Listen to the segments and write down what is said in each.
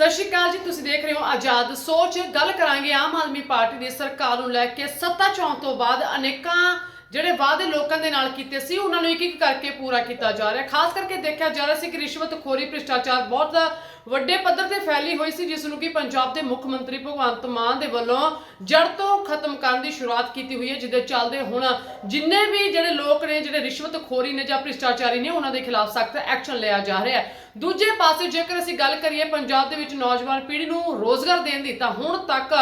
ਸਤਿ ਸ਼੍ਰੀ ਅਕਾਲ ਜੀ, ਤੁਸੀਂ ਦੇਖ ਰਹੇ ਹੋ ਆਜ਼ਾਦ ਸੋਚ। ਗੱਲ ਕਰਾਂਗੇ ਆਮ ਆਦਮੀ ਪਾਰਟੀ ਦੀ ਸਰਕਾਰ ਨੂੰ ਲੈ ਕੇ। ਸੱਤਾ ਚੌਣ ਤੋਂ ਬਾਅਦ ਅਨੇਕਾਂ ਜਿਹੜੇ ਵਾਅਦੇ ਲੋਕਾਂ ਦੇ ਨਾਲ ਕੀਤੇ ਸੀ, ਉਹਨਾਂ ਨੂੰ ਇੱਕ ਇੱਕ ਕਰਕੇ ਪੂਰਾ ਕੀਤਾ ਜਾ ਰਿਹਾ। ਖਾਸ ਕਰਕੇ ਦੇਖਿਆ ਜਾ ਰਿਹਾ ਸੀ ਕਿ ਰਿਸ਼ਵਤਖੋਰੀ ਭ੍ਰਿਸ਼ਟਾਚਾਰ ਬਹੁਤ ਵੱਡੇ ਪੱਧਰ ਤੇ ਫੈਲੀ ਹੋਈ ਸੀ, ਜਿਸ ਨੂੰ ਕਿ ਪੰਜਾਬ ਦੇ ਮੁੱਖ ਮੰਤਰੀ ਭਗਵੰਤ ਮਾਨ ਦੇ ਵੱਲੋਂ ਜੜ ਤੋਂ ਖਤਮ ਕਰਨ ਦੀ ਸ਼ੁਰੂਆਤ ਕੀਤੀ ਹੋਈ ਹੈ ਜਿਹਦੇ ਚੱਲਦੇ ਹੁਣ ਜਿੰਨੇ ਵੀ ਜਿਹੜੇ ਲੋਕ ਨੇ, ਜਿਹੜੇ ਰਿਸ਼ਵਤਖੋਰੀ ਨੇ ਜਾਂ ਭ੍ਰਿਸ਼ਟਾਚਾਰੀ ਨੇ, ਉਹਨਾਂ ਦੇ ਖਿਲਾਫ ਸਖਤ ਐਕਸ਼ਨ ਲਿਆ ਜਾ ਰਿਹਾ ਹੈ। ਦੂਜੇ ਪਾਸੇ ਜੇਕਰ ਅਸੀਂ ਗੱਲ ਕਰੀਏ ਪੰਜਾਬ ਦੇ ਵਿੱਚ ਨੌਜਵਾਨ ਪੀੜ੍ਹੀ ਨੂੰ ਰੋਜ਼ਗਾਰ ਦੇਣ ਦੀ, ਤਾਂ ਹੁਣ ਤੱਕ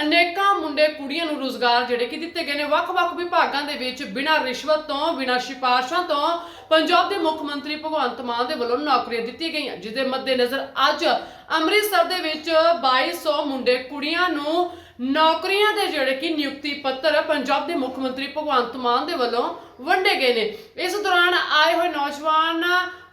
ਅਨੇਕਾਂ ਮੁੰਡੇ ਕੁੜੀਆਂ ਨੂੰ ਰੋਜ਼ਗਾਰ ਜਿਹੜੇ ਕਿ ਦਿੱਤੇ ਗਏ ਨੇ। ਵੱਖ-ਵੱਖ ਵਿਭਾਗਾਂ ਦੇ ਵਿੱਚ ਬਿਨਾਂ ਰਿਸ਼ਵਤ ਤੋਂ, ਬਿਨਾਂ ਸਿਫਾਰਸ਼ਾਂ ਤੋਂ ਪੰਜਾਬ ਦੇ ਮੁੱਖ ਮੰਤਰੀ ਭਗਵੰਤ ਮਾਨ ਦੇ ਵੱਲੋਂ ਨੌਕਰੀਆਂ ਦਿੱਤੀਆਂ ਗਈਆਂ, ਜਿਸ ਦੇ ਮੱਦੇਨਜ਼ਰ ਅੱਜ ਅੰਮ੍ਰਿਤਸਰ ਦੇ ਵਿੱਚ 2200 ਮੁੰਡੇ ਕੁੜੀਆਂ ਨੂੰ ਨੌਕਰੀਆਂ ਦੇ ਜਿਹੜੇ ਕਿ ਨਿਯੁਕਤੀ ਪੱਤਰ ਪੰਜਾਬ ਦੇ ਮੁੱਖ ਮੰਤਰੀ ਭਗਵੰਤ ਮਾਨ ਦੇ ਵੱਲੋਂ ਵੰਡੇ ਗਏ ਨੇ। ਇਸ ਦੌਰਾਨ ਆਏ ਹੋਏ ਨੌਜਵਾਨ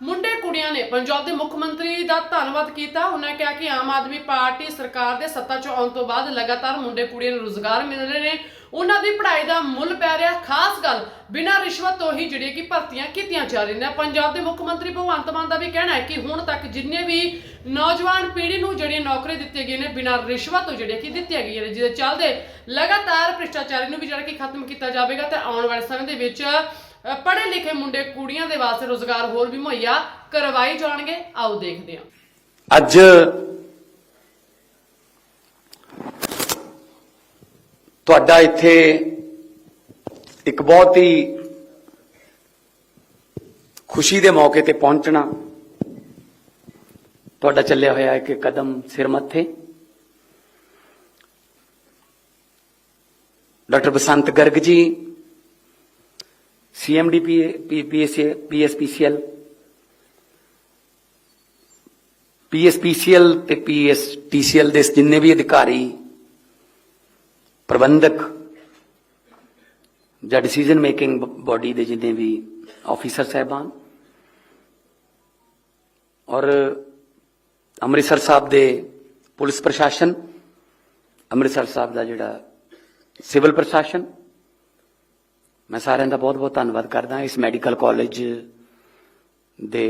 ਮੁੰਡੇ ਕੁੜੀਆਂ ਨੇ ਪੰਜਾਬ ਦੇ ਮੁੱਖ ਮੰਤਰੀ ਦਾ ਧੰਨਵਾਦ ਕੀਤਾ। ਉਹਨਾਂ ਕਿਹਾ ਕਿ ਆਮ ਆਦਮੀ ਪਾਰਟੀ ਸਰਕਾਰ ਦੇ ਸੱਤਾ 'ਚ ਆਉਣ ਤੋਂ ਬਾਅਦ ਲਗਾਤਾਰ ਮੁੰਡੇ ਕੁੜੀਆਂ ਨੂੰ ਰੋਜ਼ਗਾਰ ਮਿਲ ਰਹੇ ਨੇ। ਉਹਨਾਂ ਦੀ ਪੜ੍ਹਾਈ ਦਾ ਮੁੱਲ ਪੈ ਰਿਹਾ ਖਾਸ ਗੱਲ। ਬਿਨਾਂ ਰਿਸ਼ਵਤ ਤੋਂ ਹੀ ਜਿਹੜੀਆਂ ਕਿ ਭਰਤੀਆਂ ਕੀਤੀਆਂ ਜਾ ਰਹੀਆਂ ਨੇ। ਪੰਜਾਬ ਦੇ ਮੁੱਖ ਮੰਤਰੀ ਭਗਵੰਤ ਮਾਨ ਦਾ ਵੀ ਕਹਿਣਾ ਹੈ ਕਿ ਹੁਣ ਤੱਕ ਜਿੰਨੇ ਵੀ ਨੌਜਵਾਨ ਪੀੜ੍ਹੀ ਨੂੰ ਜਿਹੜੀਆਂ ਨੌਕਰੀ ਦਿੱਤੀਆਂ ਗਈਆਂ ਨੇ, ਬਿਨਾਂ ਰਿਸ਼ਵਤ ਤੋਂ ਜਿਹੜੀਆਂ ਕਿ ਦਿੱਤੀਆਂ ਗਈਆਂ ਨੇ, ਜਿਹਦੇ ਚੱਲਦੇ ਲਗਾਤਾਰ ਭ੍ਰਿਸ਼ਟਾਚਾਰੀ ਨੂੰ ਵੀ ਜਿਹੜਾ ਕਿ ਖਤਮ ਕੀਤਾ ਜਾਵੇਗਾ ਤੇ ਆਉਣ ਵਾਲੇ ਸਮੇਂ ਦੇ ਵਿੱਚ ਪੜ੍ਹੇ ਲਿਖੇ ਮੁੰਡੇ ਕੁੜੀਆਂ ਦੇ ਵਾਸਤੇ ਰੋਜ਼ਗਾਰ ਹੋਰ ਵੀ ਮੁਹੱਈਆ ਕਰਵਾਈ ਜਾਣਗੇ। ਆਓ ਦੇਖਦੇ ਹਾਂ। ਅੱਜ ਤੁਹਾਡਾ ਇੱਥੇ ਇੱਕ ਬਹੁਤ ਹੀ ਖੁਸ਼ੀ ਦੇ ਮੌਕੇ ਤੇ ਪਹੁੰਚਣਾ, ਤੁਹਾਡਾ ਚੱਲਿਆ ਹੋਇਆ ਇੱਕ ਕਦਮ ਸਿਰ ਮੱਥੇ। Doctor Basant Garg ji CMD PSC PSPCL PSPCL ਤੇ ਪੀਐਸਟੀਸੀਐਲ ਦੇ ਜਿੰਨੇ ਵੀ ਅਧਿਕਾਰੀ ਪ੍ਰਬੰਧਕ ਜਾਂ ਡਿਸੀਜਨ ਮੇਕਿੰਗ ਬਾਡੀ ਦੇ ਜਿੰਨੇ ਵੀ ਆਫੀਸਰ ਸਹਿਬਾਨ ਔਰ ਅੰਮ੍ਰਿਤਸਰ ਸਾਹਿਬ ਦੇ ਪੁਲਿਸ ਪ੍ਰਸ਼ਾਸਨ, ਅੰਮ੍ਰਿਤਸਰ ਸਾਹਿਬ ਦਾ ਜਿਹੜਾ ਸਿਵਲ ਪ੍ਰਸ਼ਾਸਨ, ਮੈਂ ਸਾਰਿਆਂ ਦਾ ਬਹੁਤ ਬਹੁਤ ਧੰਨਵਾਦ ਕਰਦਾ ਇਸ ਮੈਡੀਕਲ ਕਾਲਜ ਦੇ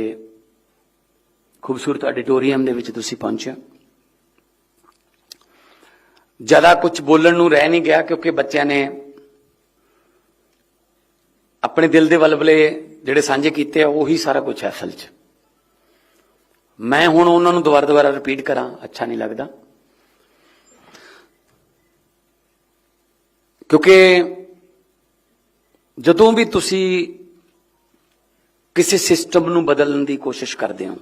ਖੂਬਸੂਰਤ ਆਡੀਟੋਰੀਅਮ ਦੇ ਵਿੱਚ ਤੁਸੀਂ ਪਹੁੰਚੇ ਜ਼ਿਆਦਾ ਕੁਝ ਬੋਲਣ ਨੂੰ ਰਹਿ ਨਹੀਂ ਗਿਆ ਕਿਉਂਕਿ ਬੱਚਿਆਂ ਨੇ ਆਪਣੇ ਦਿਲ ਦੇ ਵਲਵਲੇ ਜਿਹੜੇ ਸਾਂਝੇ ਕੀਤੇ ਆ, ਉਹੀ ਸਾਰਾ ਕੁਝ ਹੈ ਅਸਲ 'ਚ। ਮੈਂ ਹੁਣ ਉਹਨਾਂ ਨੂੰ ਦੁਬਾਰਾ ਦੁਬਾਰਾ ਰਿਪੀਟ ਕਰਾਂ, ਅੱਛਾ ਨਹੀਂ ਲੱਗਦਾ। ਕਿਉਂਕਿ ਜਦੋਂ ਵੀ ਤੁਸੀਂ ਕਿਸੇ ਸਿਸਟਮ ਨੂੰ ਬਦਲਣ ਦੀ ਕੋਸ਼ਿਸ਼ ਕਰਦੇ ਹੋ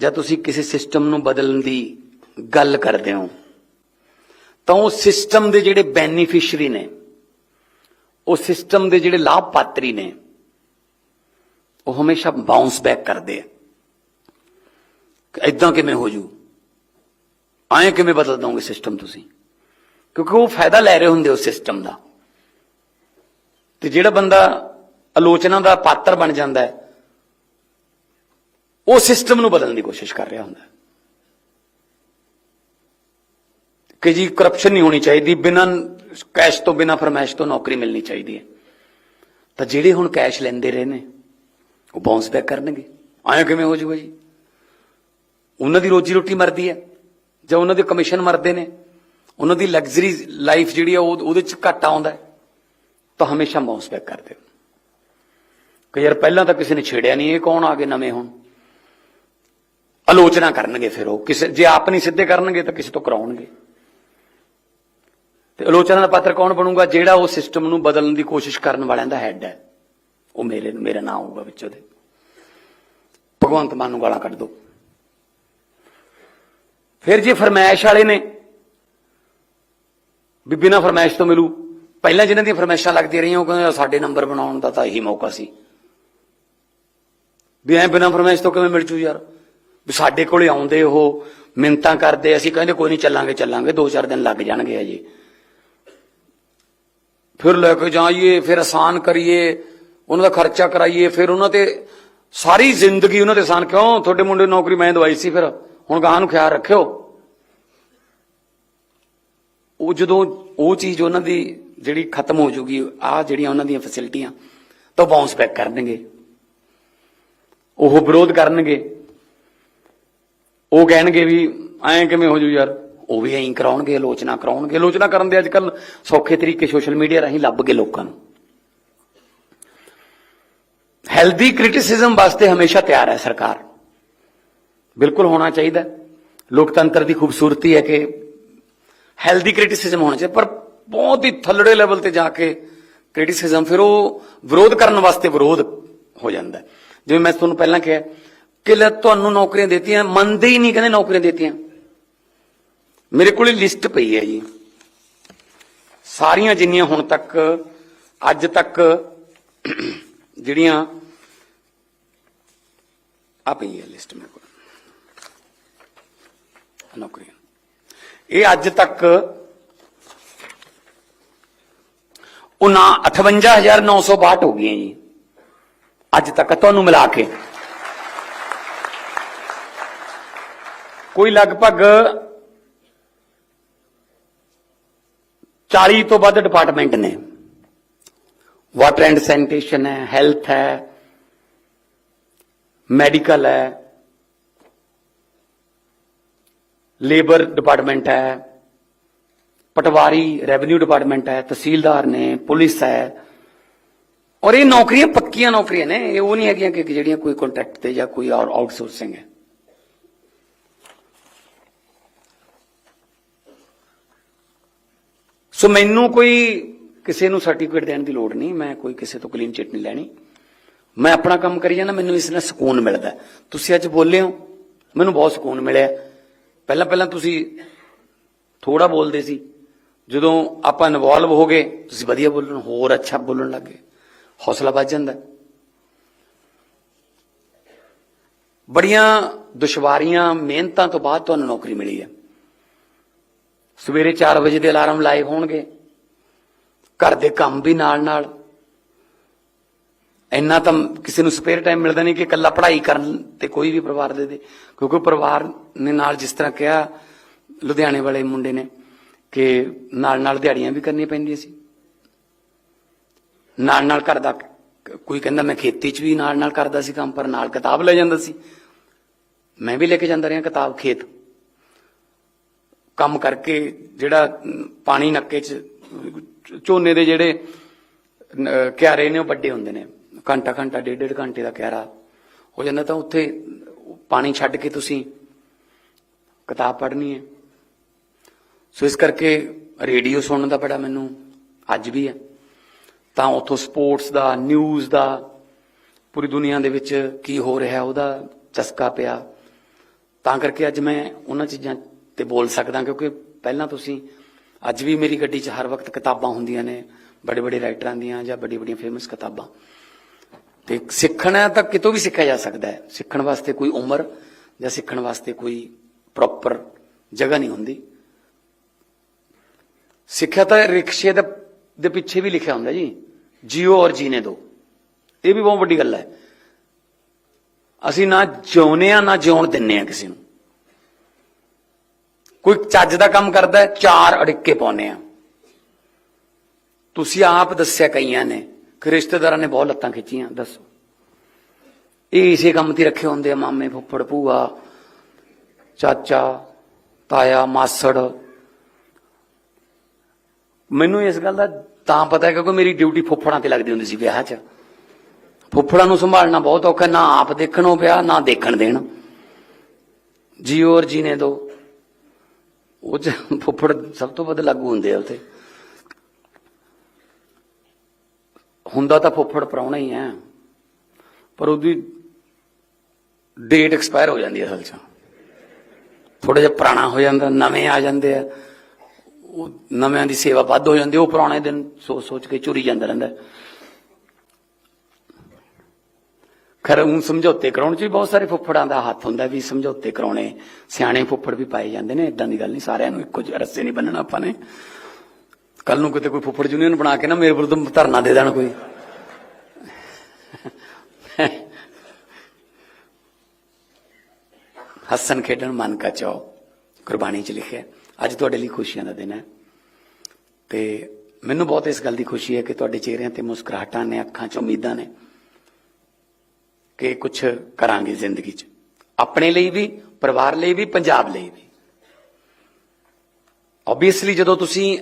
ਜਾਂ ਤੁਸੀਂ ਕਿਸੇ ਸਿਸਟਮ ਨੂੰ ਬਦਲਣ ਦੀ ਗੱਲ ਕਰਦੇ ਹੋ ਤਾਂ ਉਹ ਸਿਸਟਮ ਦੇ ਜਿਹੜੇ ਬੈਨੀਫੀਸ਼ੀਅਰੀ ਨੇ, ਉਹ ਸਿਸਟਮ ਦੇ ਜਿਹੜੇ ਲਾਭਪਾਤਰੀ ਨੇ, ਉਹ ਹਮੇਸ਼ਾ ਬਾਉਂਸ ਬੈਕ ਕਰਦੇ ਆ। ਕਿ ਇਦਾਂ ਕਿਵੇਂ ਹੋ ਜੂ? ਐਂ ਕਿਵੇਂ ਬਦਲ ਦੋਗੇ ਸਿਸਟਮ ਤੁਸੀਂ? ਕਿਉਂਕਿ ਉਹ ਫਾਇਦਾ ਲੈ ਰਹੇ ਹੁੰਦੇ ਉਸ ਸਿਸਟਮ ਦਾ। ਤੇ ਜਿਹੜਾ ਬੰਦਾ ਆਲੋਚਨਾ ਦਾ ਪਾਤਰ ਬਣ ਜਾਂਦਾ ਹੈ, ਉਹ ਸਿਸਟਮ ਨੂੰ ਬਦਲਣ ਦੀ ਕੋਸ਼ਿਸ਼ ਕਰ ਰਿਹਾ ਹੁੰਦਾ ਹੈ। ਕਿ ਜੀ ਕਰਪਸ਼ਨ ਨਹੀਂ ਹੋਣੀ ਚਾਹੀਦੀ, ਬਿਨਾਂ ਕੈਸ਼ ਤੋਂ, ਬਿਨਾਂ ਫਰਮਾਇਸ਼ ਤੋਂ ਨੌਕਰੀ ਮਿਲਣੀ ਚਾਹੀਦੀ ਹੈ। ਤਾਂ ਜਿਹੜੇ ਹੁਣ ਕੈਸ਼ ਲੈਂਦੇ ਰਹੇ ਨੇ, ਉਹ ਬਾਉਂਸ ਬੈਕ ਕਰਨਗੇ। ਆਇਆ ਕਿਵੇਂ ਹੋ ਜਾਊਗਾ ਜੀ? ਉਹਨਾਂ ਦੀ ਰੋਜੀ ਰੋਟੀ ਮਰਦੀ ਹੈ, ਜਾਂ ਉਹਨਾਂ ਦੇ ਕਮਿਸ਼ਨ ਮਰਦੇ ਨੇ। ਉਹਨਾਂ ਦੀ ਲਗਜ਼ਰੀ ਲਾਈਫ ਜਿਹੜੀ ਆ ਉਹ ਉਹਦੇ ਚ ਘਾਟਾ ਆਉਂਦਾ ਤਾਂ ਹਮੇਸ਼ਾ ਬਾਉਂਸ ਬੈਕ ਕਰਦੇ ਹੋ ਕਿ ਯਾਰ ਪਹਿਲਾਂ ਤਾਂ ਕਿਸੇ ਨੇ ਛੇੜਿਆ ਨਹੀਂ, ਇਹ ਕੌਣ ਆ ਗਏ ਨਵੇਂ ਹੁਣ? ਆਲੋਚਨਾ ਕਰਨਗੇ ਫਿਰ ਉਹ। ਕਿਸੇ ਜੇ ਆਪ ਨਹੀਂ ਸਿੱਧੇ ਕਰਨਗੇ ਤਾਂ ਕਿਸੇ ਤੋਂ ਕਰਾਉਣਗੇ। ਤੇ ਆਲੋਚਨਾ ਦਾ ਪਾਤਰ ਕੌਣ ਬਣੂਗਾ? ਜਿਹੜਾ ਉਹ ਸਿਸਟਮ ਨੂੰ ਬਦਲਣ ਦੀ ਕੋਸ਼ਿਸ਼ ਕਰਨ ਵਾਲਿਆਂ ਦਾ ਹੈੱਡ ਹੈ। ਉਹ ਮੇਰੇ, ਮੇਰਾ ਨਾਮ ਹੋਊਗਾ ਵਿੱਚ ਉਹਦੇ ਭਗਵੰਤ ਮਾਨ ਨੂੰ ਗਾਲਾਂ ਕੱਢ ਦੋ। ਫਿਰ ਜੇ ਫਰਮਾਇਸ਼ ਵਾਲੇ ਨੇ, ਵੀ ਬਿਨਾਂ ਫਰਮਾਇਸ਼ ਤੋਂ ਮਿਲੂ, ਪਹਿਲਾਂ ਜਿਨ੍ਹਾਂ ਦੀਆਂ ਫਰਮਾਇਸ਼ਾਂ ਲੱਗਦੀਆਂ ਰਹੀਆਂ, ਉਹ ਕਹਿੰਦੇ ਸਾਡੇ ਨੰਬਰ ਬਣਾਉਣ ਦਾ ਤਾਂ ਇਹੀ ਮੌਕਾ ਸੀ। ਵੀ ਐ ਬਿਨਾਂ ਫਰਮਾਇਸ਼ ਤੋਂ ਕਿਵੇਂ ਮਿਲ ਜੂ ਯਾਰ? ਵੀ ਸਾਡੇ ਕੋਲੇ ਆਉਂਦੇ ਉਹ ਮਿੰਤਾਂ ਕਰਦੇ, ਅਸੀਂ ਕਹਿੰਦੇ ਕੋਈ ਨਹੀਂ, ਚੱਲਾਂਗੇ ਚੱਲਾਂਗੇ, ਦੋ ਚਾਰ ਦਿਨ ਲੱਗ ਜਾਣਗੇ ਅਜੇ। ਫਿਰ ਲੈ ਕੇ ਜਾਈਏ, ਫਿਰ ਆਸਾਨ ਕਰੀਏ, ਉਹਨਾਂ ਦਾ ਖਰਚਾ ਕਰਾਈਏ, ਫਿਰ ਉਹਨਾਂ ਤੇ ਸਾਰੀ ਜ਼ਿੰਦਗੀ ਉਹਨਾਂ ਤੇ ਆਸਾਨ ਕਿਉਂ? ਤੁਹਾਡੇ ਮੁੰਡੇ ਨੂੰ ਨੌਕਰੀ ਮੈਂ ਦਵਾਈ ਸੀ ਫਿਰ। ਹੁਣ ਗਾਹਾਂ ਨੂੰ ਖਿਆਲ ਰੱਖਿਓ। ਉਹ ਜਦੋਂ ਉਹ ਚੀਜ਼ ਉਹਨਾਂ ਦੀ ਜਿਹੜੀ ਖਤਮ ਹੋ ਜੂਗੀ, ਆ ਜਿਹੜੀਆਂ ਉਹਨਾਂ ਦੀਆਂ ਫੈਸਿਲਿਟੀਆਂ ਤਾਂ ਬਾਉਂਸ ਬੈਕ ਕਰਨਗੇ। ਉਹ ਵਿਰੋਧ ਕਰਨਗੇ। ਉਹ ਕਹਿਣਗੇ ਵੀ, ਐਂ ਕਿਵੇਂ ਹੋ ਜੂ ਯਾਰ? ਉਹ ਵੀ ਐਂ ਕਰਾਉਣਗੇ, ਆਲੋਚਨਾ ਕਰਾਉਣਗੇ। ਆਲੋਚਨਾ ਕਰਨ ਦੇ ਅੱਜ ਕੱਲ ਸੌਖੇ ਤਰੀਕੇ ਸੋਸ਼ਲ ਮੀਡੀਆ ਰਾਹੀਂ ਲੱਭ ਕੇ ਲੋਕਾਂ ਨੂੰ। ਹੈਲਦੀ ਕ੍ਰਿਟਿਸਿਜ਼ਮ ਵਾਸਤੇ ਹਮੇਸ਼ਾ ਤਿਆਰ ਹੈ ਸਰਕਾਰ। ਬਿਲਕੁਲ ਹੋਣਾ ਚਾਹੀਦਾ ਲੋਕਤੰਤਰ ਦੀ ਖੂਬਸੂਰਤੀ ਹੈ ਕਿ ਹੈਲਦੀ ਕ੍ਰਿਟਿਸਿਜ਼ਮ ਹੋਣਾ ਚਾਹੀਦਾ, ਪਰ ਬਹੁਤ ਹੀ ਥੱਲੜੇ ਲੈਵਲ ਤੇ ਜਾ ਕੇ ਕ੍ਰਿਟਿਸਿਜ਼ਮ ਫਿਰ ਉਹ ਵਿਰੋਧ ਕਰਨ ਵਾਸਤੇ ਵਿਰੋਧ ਹੋ ਜਾਂਦਾ ਜਿਵੇਂ ਮੈਂ ਤੁਹਾਨੂੰ ਪਹਿਲਾਂ ਕਿਹਾ ਕਿ ਲੈ ਤੁਹਾਨੂੰ ਨੌਕਰੀਆਂ ਦਿੱਤੀਆਂ, ਮੰਨਦੇ ਹੀ ਨਹੀਂ, ਕਹਿੰਦੇ ਨੌਕਰੀਆਂ ਦਿੱਤੀਆਂ। ਮੇਰੇ ਕੋਲ ਲਿਸਟ ਪਈ ਹੈ ਜੀ। ਸਾਰੀਆਂ ਜਿੰਨੀਆਂ ਹੁਣ ਤੱਕ, ਅੱਜ ਤੱਕ ਜਿਹੜੀਆਂ ਆ ਪਈ ਹੈ ਲਿਸਟ ਮੇਰੇ ਕੋਲ। ਨੌਕਰੀਆਂ। ਇਹ ਅੱਜ ਤੱਕ ਉਨਾ 58962 ਹੋ ਗਈਆਂ ਜੀ। ਅੱਜ ਤੱਕ ਤੁਹਾਨੂੰ ਮਿਲਾ ਕੇ। ਕੋਈ ਲਗਭਗ 40 ਤੋਂ ਵੱਧ ਡਿਪਾਰਟਮੈਂਟ ਨੇ। ਵਾਟਰ ਐਂਡ ਸੈਨੀਟੇਸ਼ਨ ਹੈ ਹੈਲਥ ਹੈ ਮੈਡੀਕਲ ਹੈ ਲੇਬਰ ਡਿਪਾਰਟਮੈਂਟ ਹੈ, ਪਟਵਾਰੀ ਰੈਵਨਿਊ ਡਿਪਾਰਟਮੈਂਟ ਹੈ, ਤਹਿਸੀਲਦਾਰ ਨੇ, ਪੁਲਿਸ ਹੈ। ਔਰ ਇਹ ਨੌਕਰੀਆਂ ਪੱਕੀਆਂ ਨੌਕਰੀਆਂ ਨੇ, ਇਹ ਉਹ ਨਹੀਂ ਹੈਗੀਆਂ ਕਿ ਜਿਹੜੀਆਂ ਕੋਈ ਕੰਟਰੈਕਟ ਤੇ ਜਾਂ ਕੋਈ ਔਰ ਆਊਟਸੋਰਸਿੰਗ ਹੈ। ਸੋ ਮੈਨੂੰ ਕੋਈ ਕਿਸੇ ਨੂੰ ਸਰਟੀਫਿਕੇਟ ਦੇਣ ਦੀ ਲੋੜ ਨਹੀਂ, ਮੈਂ ਕੋਈ ਕਿਸੇ ਤੋਂ ਕਲੀਨ ਚਿੱਟ ਨਹੀਂ ਲੈਣੀ। ਮੈਂ ਆਪਣਾ ਕੰਮ ਕਰੀ ਜਾਂਦਾ, ਮੈਨੂੰ ਇਸ ਨਾਲ ਸਕੂਨ ਮਿਲਦਾ। ਤੁਸੀਂ ਅੱਜ ਬੋਲੇ ਹੋ, ਮੈਨੂੰ ਬਹੁਤ ਸਕੂਨ ਮਿਲਿਆ। ਪਹਿਲਾਂ ਪਹਿਲਾਂ ਤੁਸੀਂ ਥੋੜਾ ਬੋਲਦੇ ਸੀ, ਜਦੋਂ ਆਪਾਂ ਇਨਵੋਲਵ ਹੋ ਗਏ, ਤੁਸੀਂ ਵਧੀਆ ਬੋਲਣ, ਹੋਰ ਅੱਛਾ ਬੋਲਣ ਲੱਗੇ ਹੌਸਲਾ ਵੱਧ ਜਾਂਦਾ। ਬੜੀਆਂ ਦੁਸ਼ਵਾਰੀਆਂ, ਮਿਹਨਤਾਂ ਤੋਂ ਬਾਅਦ ਤੁਹਾਨੂੰ ਨੌਕਰੀ ਮਿਲੀ ਹੈ। ਸਵੇਰੇ 4 ਵਜੇ ਦੇ ਅਲਾਰਮ ਲਾਏ ਹੋਣਗੇ। ਘਰ ਦੇ ਕੰਮ ਵੀ ਨਾਲ ਨਾਲ। ਇੰਨਾ ਤਾਂ ਕਿਸੇ ਨੂੰ ਸਪੇਅਰ ਟਾਈਮ ਮਿਲਦਾ ਨਹੀਂ ਕਿ ਇਕੱਲਾ ਪੜ੍ਹਾਈ ਕਰਨ ਤੇ ਕੋਈ ਵੀ ਪਰਿਵਾਰ ਦੇ ਦੇ। ਕਿਉਂਕਿ ਪਰਿਵਾਰ ਨੇ ਨਾਲ ਜਿਸ ਤਰ੍ਹਾਂ ਕਿਹਾ, ਲੁਧਿਆਣੇ ਵਾਲੇ ਮੁੰਡੇ ਨੇ ਕਿ ਨਾਲ ਨਾਲ ਦਿਹਾੜੀਆਂ ਵੀ ਕਰਨੀਆਂ ਪੈਂਦੀਆਂ ਸੀ। ਨਾਲ ਨਾਲ ਘਰ ਦਾ ਕੋਈ ਕਹਿੰਦਾ ਮੈਂ ਖੇਤੀ 'ਚ ਵੀ ਨਾਲ ਨਾਲ ਕਰਦਾ ਸੀ ਕੰਮ, ਪਰ ਨਾਲ ਕਿਤਾਬ ਲੈ ਜਾਂਦਾ ਸੀ। ਮੈਂ ਵੀ ਲੈ ਕੇ ਜਾਂਦਾ ਰਿਹਾ ਕਿਤਾਬ ਖੇਤ। ਕੰਮ ਕਰਕੇ ਜਿਹੜਾ ਪਾਣੀ ਨੱਕੇ 'ਚ ਝੋਨੇ ਦੇ ਜਿਹੜੇ ਕਿਆਰੇ ਨੇ ਉਹ ਵੱਡੇ ਹੁੰਦੇ ਨੇ। ਘੰਟਾ ਘੰਟਾ, ਡੇਢ ਡੇਢ ਘੰਟੇ ਦਾ ਕਿਆਰਾ। ਹੋ ਜਾਂਦਾ ਤਾਂ ਉੱਥੇ ਪਾਣੀ ਛੱਡ ਕੇ ਤੁਸੀਂ ਕਿਤਾਬ ਪੜ੍ਹਨੀ ਹੈ। ਸੋ ਇਸ ਕਰਕੇ ਰੇਡੀਓ ਸੁਣਨ ਦਾ ਬੜਾ ਮੈਨੂੰ ਅੱਜ ਵੀ ਹੈ। ਤਾਂ ਉੱਥੋਂ ਸਪੋਰਟਸ ਦਾ, ਨਿਊਜ਼ ਦਾ, ਪੂਰੀ ਦੁਨੀਆ ਦੇ ਵਿੱਚ ਕੀ ਹੋ ਰਿਹਾ ਉਹਦਾ ਚਸਕਾ ਪਿਆ। ਤਾਂ ਕਰਕੇ ਅੱਜ ਮੈਂ ਉਹਨਾਂ ਚੀਜ਼ਾਂ ਤੇ ਬੋਲ ਸਕਦਾ ਕਿਉਂਕਿ ਪਹਿਲਾਂ ਤੁਸੀਂ, ਅੱਜ ਵੀ ਮੇਰੀ ਗੱਡੀ 'ਚ ਹਰ ਵਕਤ ਕਿਤਾਬਾਂ ਹੁੰਦੀਆਂ ਨੇ, ਬੜੇ ਬੜੇ ਰਾਈਟਰਾਂ ਦੀਆਂ ਜਾਂ ਬੜੀ ਬੜੀਆਂ ਫੇਮਸ ਕਿਤਾਬਾਂ। ਤੇ ਸਿੱਖਣਾ ਤਾਂ ਕਿਤੋਂ ਵੀ ਸਿੱਖਿਆ ਜਾ ਸਕਦਾ ਹੈ। ਸਿੱਖਣ ਵਾਸਤੇ ਕੋਈ ਉਮਰ ਜਾਂ ਸਿੱਖਣ ਵਾਸਤੇ ਕੋਈ ਪ੍ਰੋਪਰ ਜਗ੍ਹਾ ਨਹੀਂ ਹੁੰਦੀ। ਸਿੱਖਿਆ ਤਾਂ ਰਿਕਸ਼ੇ ਦੇ ਦੇ ਪਿੱਛੇ ਵੀ ਲਿਖਿਆ ਹੁੰਦਾ ਜੀ। ਜੀਓ ਔਰ ਜੀਨੇ ਦੋ। ਇਹ ਵੀ ਬਹੁਤ ਵੱਡੀ ਗੱਲ ਹੈ। ਅਸੀਂ ਨਾ ਜਿਉਨੇ ਆ ਨਾ ਜਿਉਣ ਦਿੰਨੇ ਆ ਕਿਸੇ ਨੂੰ। ਕੋਈ ਚੱਜ ਦਾ ਕੰਮ ਕਰਦਾ ਚਾਰ ਅੜਿੱਕੇ ਪਾਉਨੇ ਆ ਤੁਸੀਂ ਆਪ ਦੱਸਿਆ ਕਈਆਂ ਨੇ ਕਿ ਰਿਸ਼ਤੇਦਾਰਾਂ ਨੇ ਬਹੁਤ ਲੱਤਾਂ ਖਿੱਚੀਆਂ, ਦੱਸੋ। ਇਹ ਇਸੇ ਕੰਮ ਤੇ ਰੱਖੇ ਹੁੰਦੇ ਆ, ਮਾਮੇ ਫੁੱਫੜ, ਭੂਆ, ਚਾਚਾ, ਤਾਇਆ, ਮਾਸੜ। ਮੈਨੂੰ ਇਸ ਗੱਲ ਦਾ ਤਾਂ ਪਤਾ ਹੈ ਕਿਉਂਕਿ ਮੇਰੀ ਡਿਊਟੀ ਫੁੱਫੜਾਂ ਤੇ ਲੱਗਦੀ ਹੁੰਦੀ ਸੀ ਵਿਆਹ 'ਚ। ਫੁੱਫੜਾਂ ਨੂੰ ਸੰਭਾਲਣਾ ਬਹੁਤ ਔਖਾ, ਨਾ ਆਪ ਦੇਖਣੋਂ ਪਿਆ, ਨਾ ਦੇਖਣ ਦੇਣ। ਜੀਓ ਔਰ ਜੀਨੇ ਦੋ। ਉਹ 'ਚ ਫੁੱਫੜ ਸਭ ਤੋਂ ਵੱਧ ਲਾਗੂ ਹੁੰਦੇ ਆ ਉਥੇ। ਹੁੰਦਾ ਤਾਂ ਫੁੱਫੜ ਪ੍ਰਾਹੁਣਾ ਹੀ ਹੈ ਪਰ ਉਹਦੀ ਡੇਟ ਐਕਸਪਾਇਰ ਹੋ ਜਾਂਦੀ ਹੈ ਅਸਲ 'ਚ। ਥੋੜਾ ਜਿਹਾ ਪੁਰਾਣਾ ਹੋ ਜਾਂਦਾ, ਨਵੇਂ ਆ ਜਾਂਦੇ ਆ। ਉਹ ਨਵਿਆਂ ਦੀ ਸੇਵਾ ਵੱਧ ਹੋ ਜਾਂਦੀ, ਉਹ ਪੁਰਾਣੇ ਦਿਨ ਸੋਚ ਸੋਚ ਕੇ ਚੁਰੀ ਜਾਂਦਾ ਰਹਿੰਦਾ। ਖੈਰ ਉਹ ਸਮਝੌਤੇ ਕਰਾਉਣ ਚ ਵੀ ਬਹੁਤ ਸਾਰੇ ਫੁੱਫੜਾਂ ਦਾ ਹੱਥ ਹੁੰਦਾ ਵੀ ਸਮਝੌਤੇ ਕਰਾਉਣੇ, ਸਿਆਣੇ ਫੁੱਫੜ ਵੀ ਪਾਏ ਜਾਂਦੇ ਨੇ ਇਦਾਂ ਦੀ ਗੱਲ ਨਹੀਂ, ਸਾਰਿਆਂ ਨੂੰ ਇੱਕੋ ਜਿਹਾ ਰੱਸੇ ਨਹੀਂ ਬੰਨਣਾ ਆਪਾਂ ਨੇ। ਕੱਲ ਨੂੰ ਕਿਤੇ ਕੋਈ ਫੁੱਫੜ ਯੂਨੀਅਨ ਬਣਾ ਕੇ ਨਾ, ਮੇਰੇ ਵਿਰੁੱਧ ਧਰਨਾ ਦੇ ਦੇਣ ਕੋਈ। ਹੱਸਣ ਖੇਡਣ ਮਨ ਕਾ ਚਾਓ ਕੁਰਬਾਨੀ ਚ ਲਿਖਿਆ ਅੱਜ ਤੁਹਾਡੇ ਲਈ ਖੁਸ਼ੀਆਂ ਦਾ ਦਿਨ ਹੈ। ਤੇ ਮੈਨੂੰ ਬਹੁਤ ਇਸ ਗੱਲ ਦੀ ਖੁਸ਼ੀ ਹੈ ਕਿ ਤੁਹਾਡੇ ਚਿਹਰਿਆਂ ਤੇ ਮੁਸਕਰਾਹਟਾਂ ਨੇ, ਅੱਖਾਂ 'ਚ ਉਮੀਦਾਂ ਨੇ। ਕਿ ਕੁਝ ਕਰਾਂਗੇ ਜ਼ਿੰਦਗੀ 'ਚ। ਆਪਣੇ ਲਈ ਵੀ, ਪਰਿਵਾਰ ਲਈ ਵੀ, ਪੰਜਾਬ ਲਈ ਵੀ। ਆਬਵੀਅਸਲੀ ਜਦੋਂ ਤੁਸੀਂ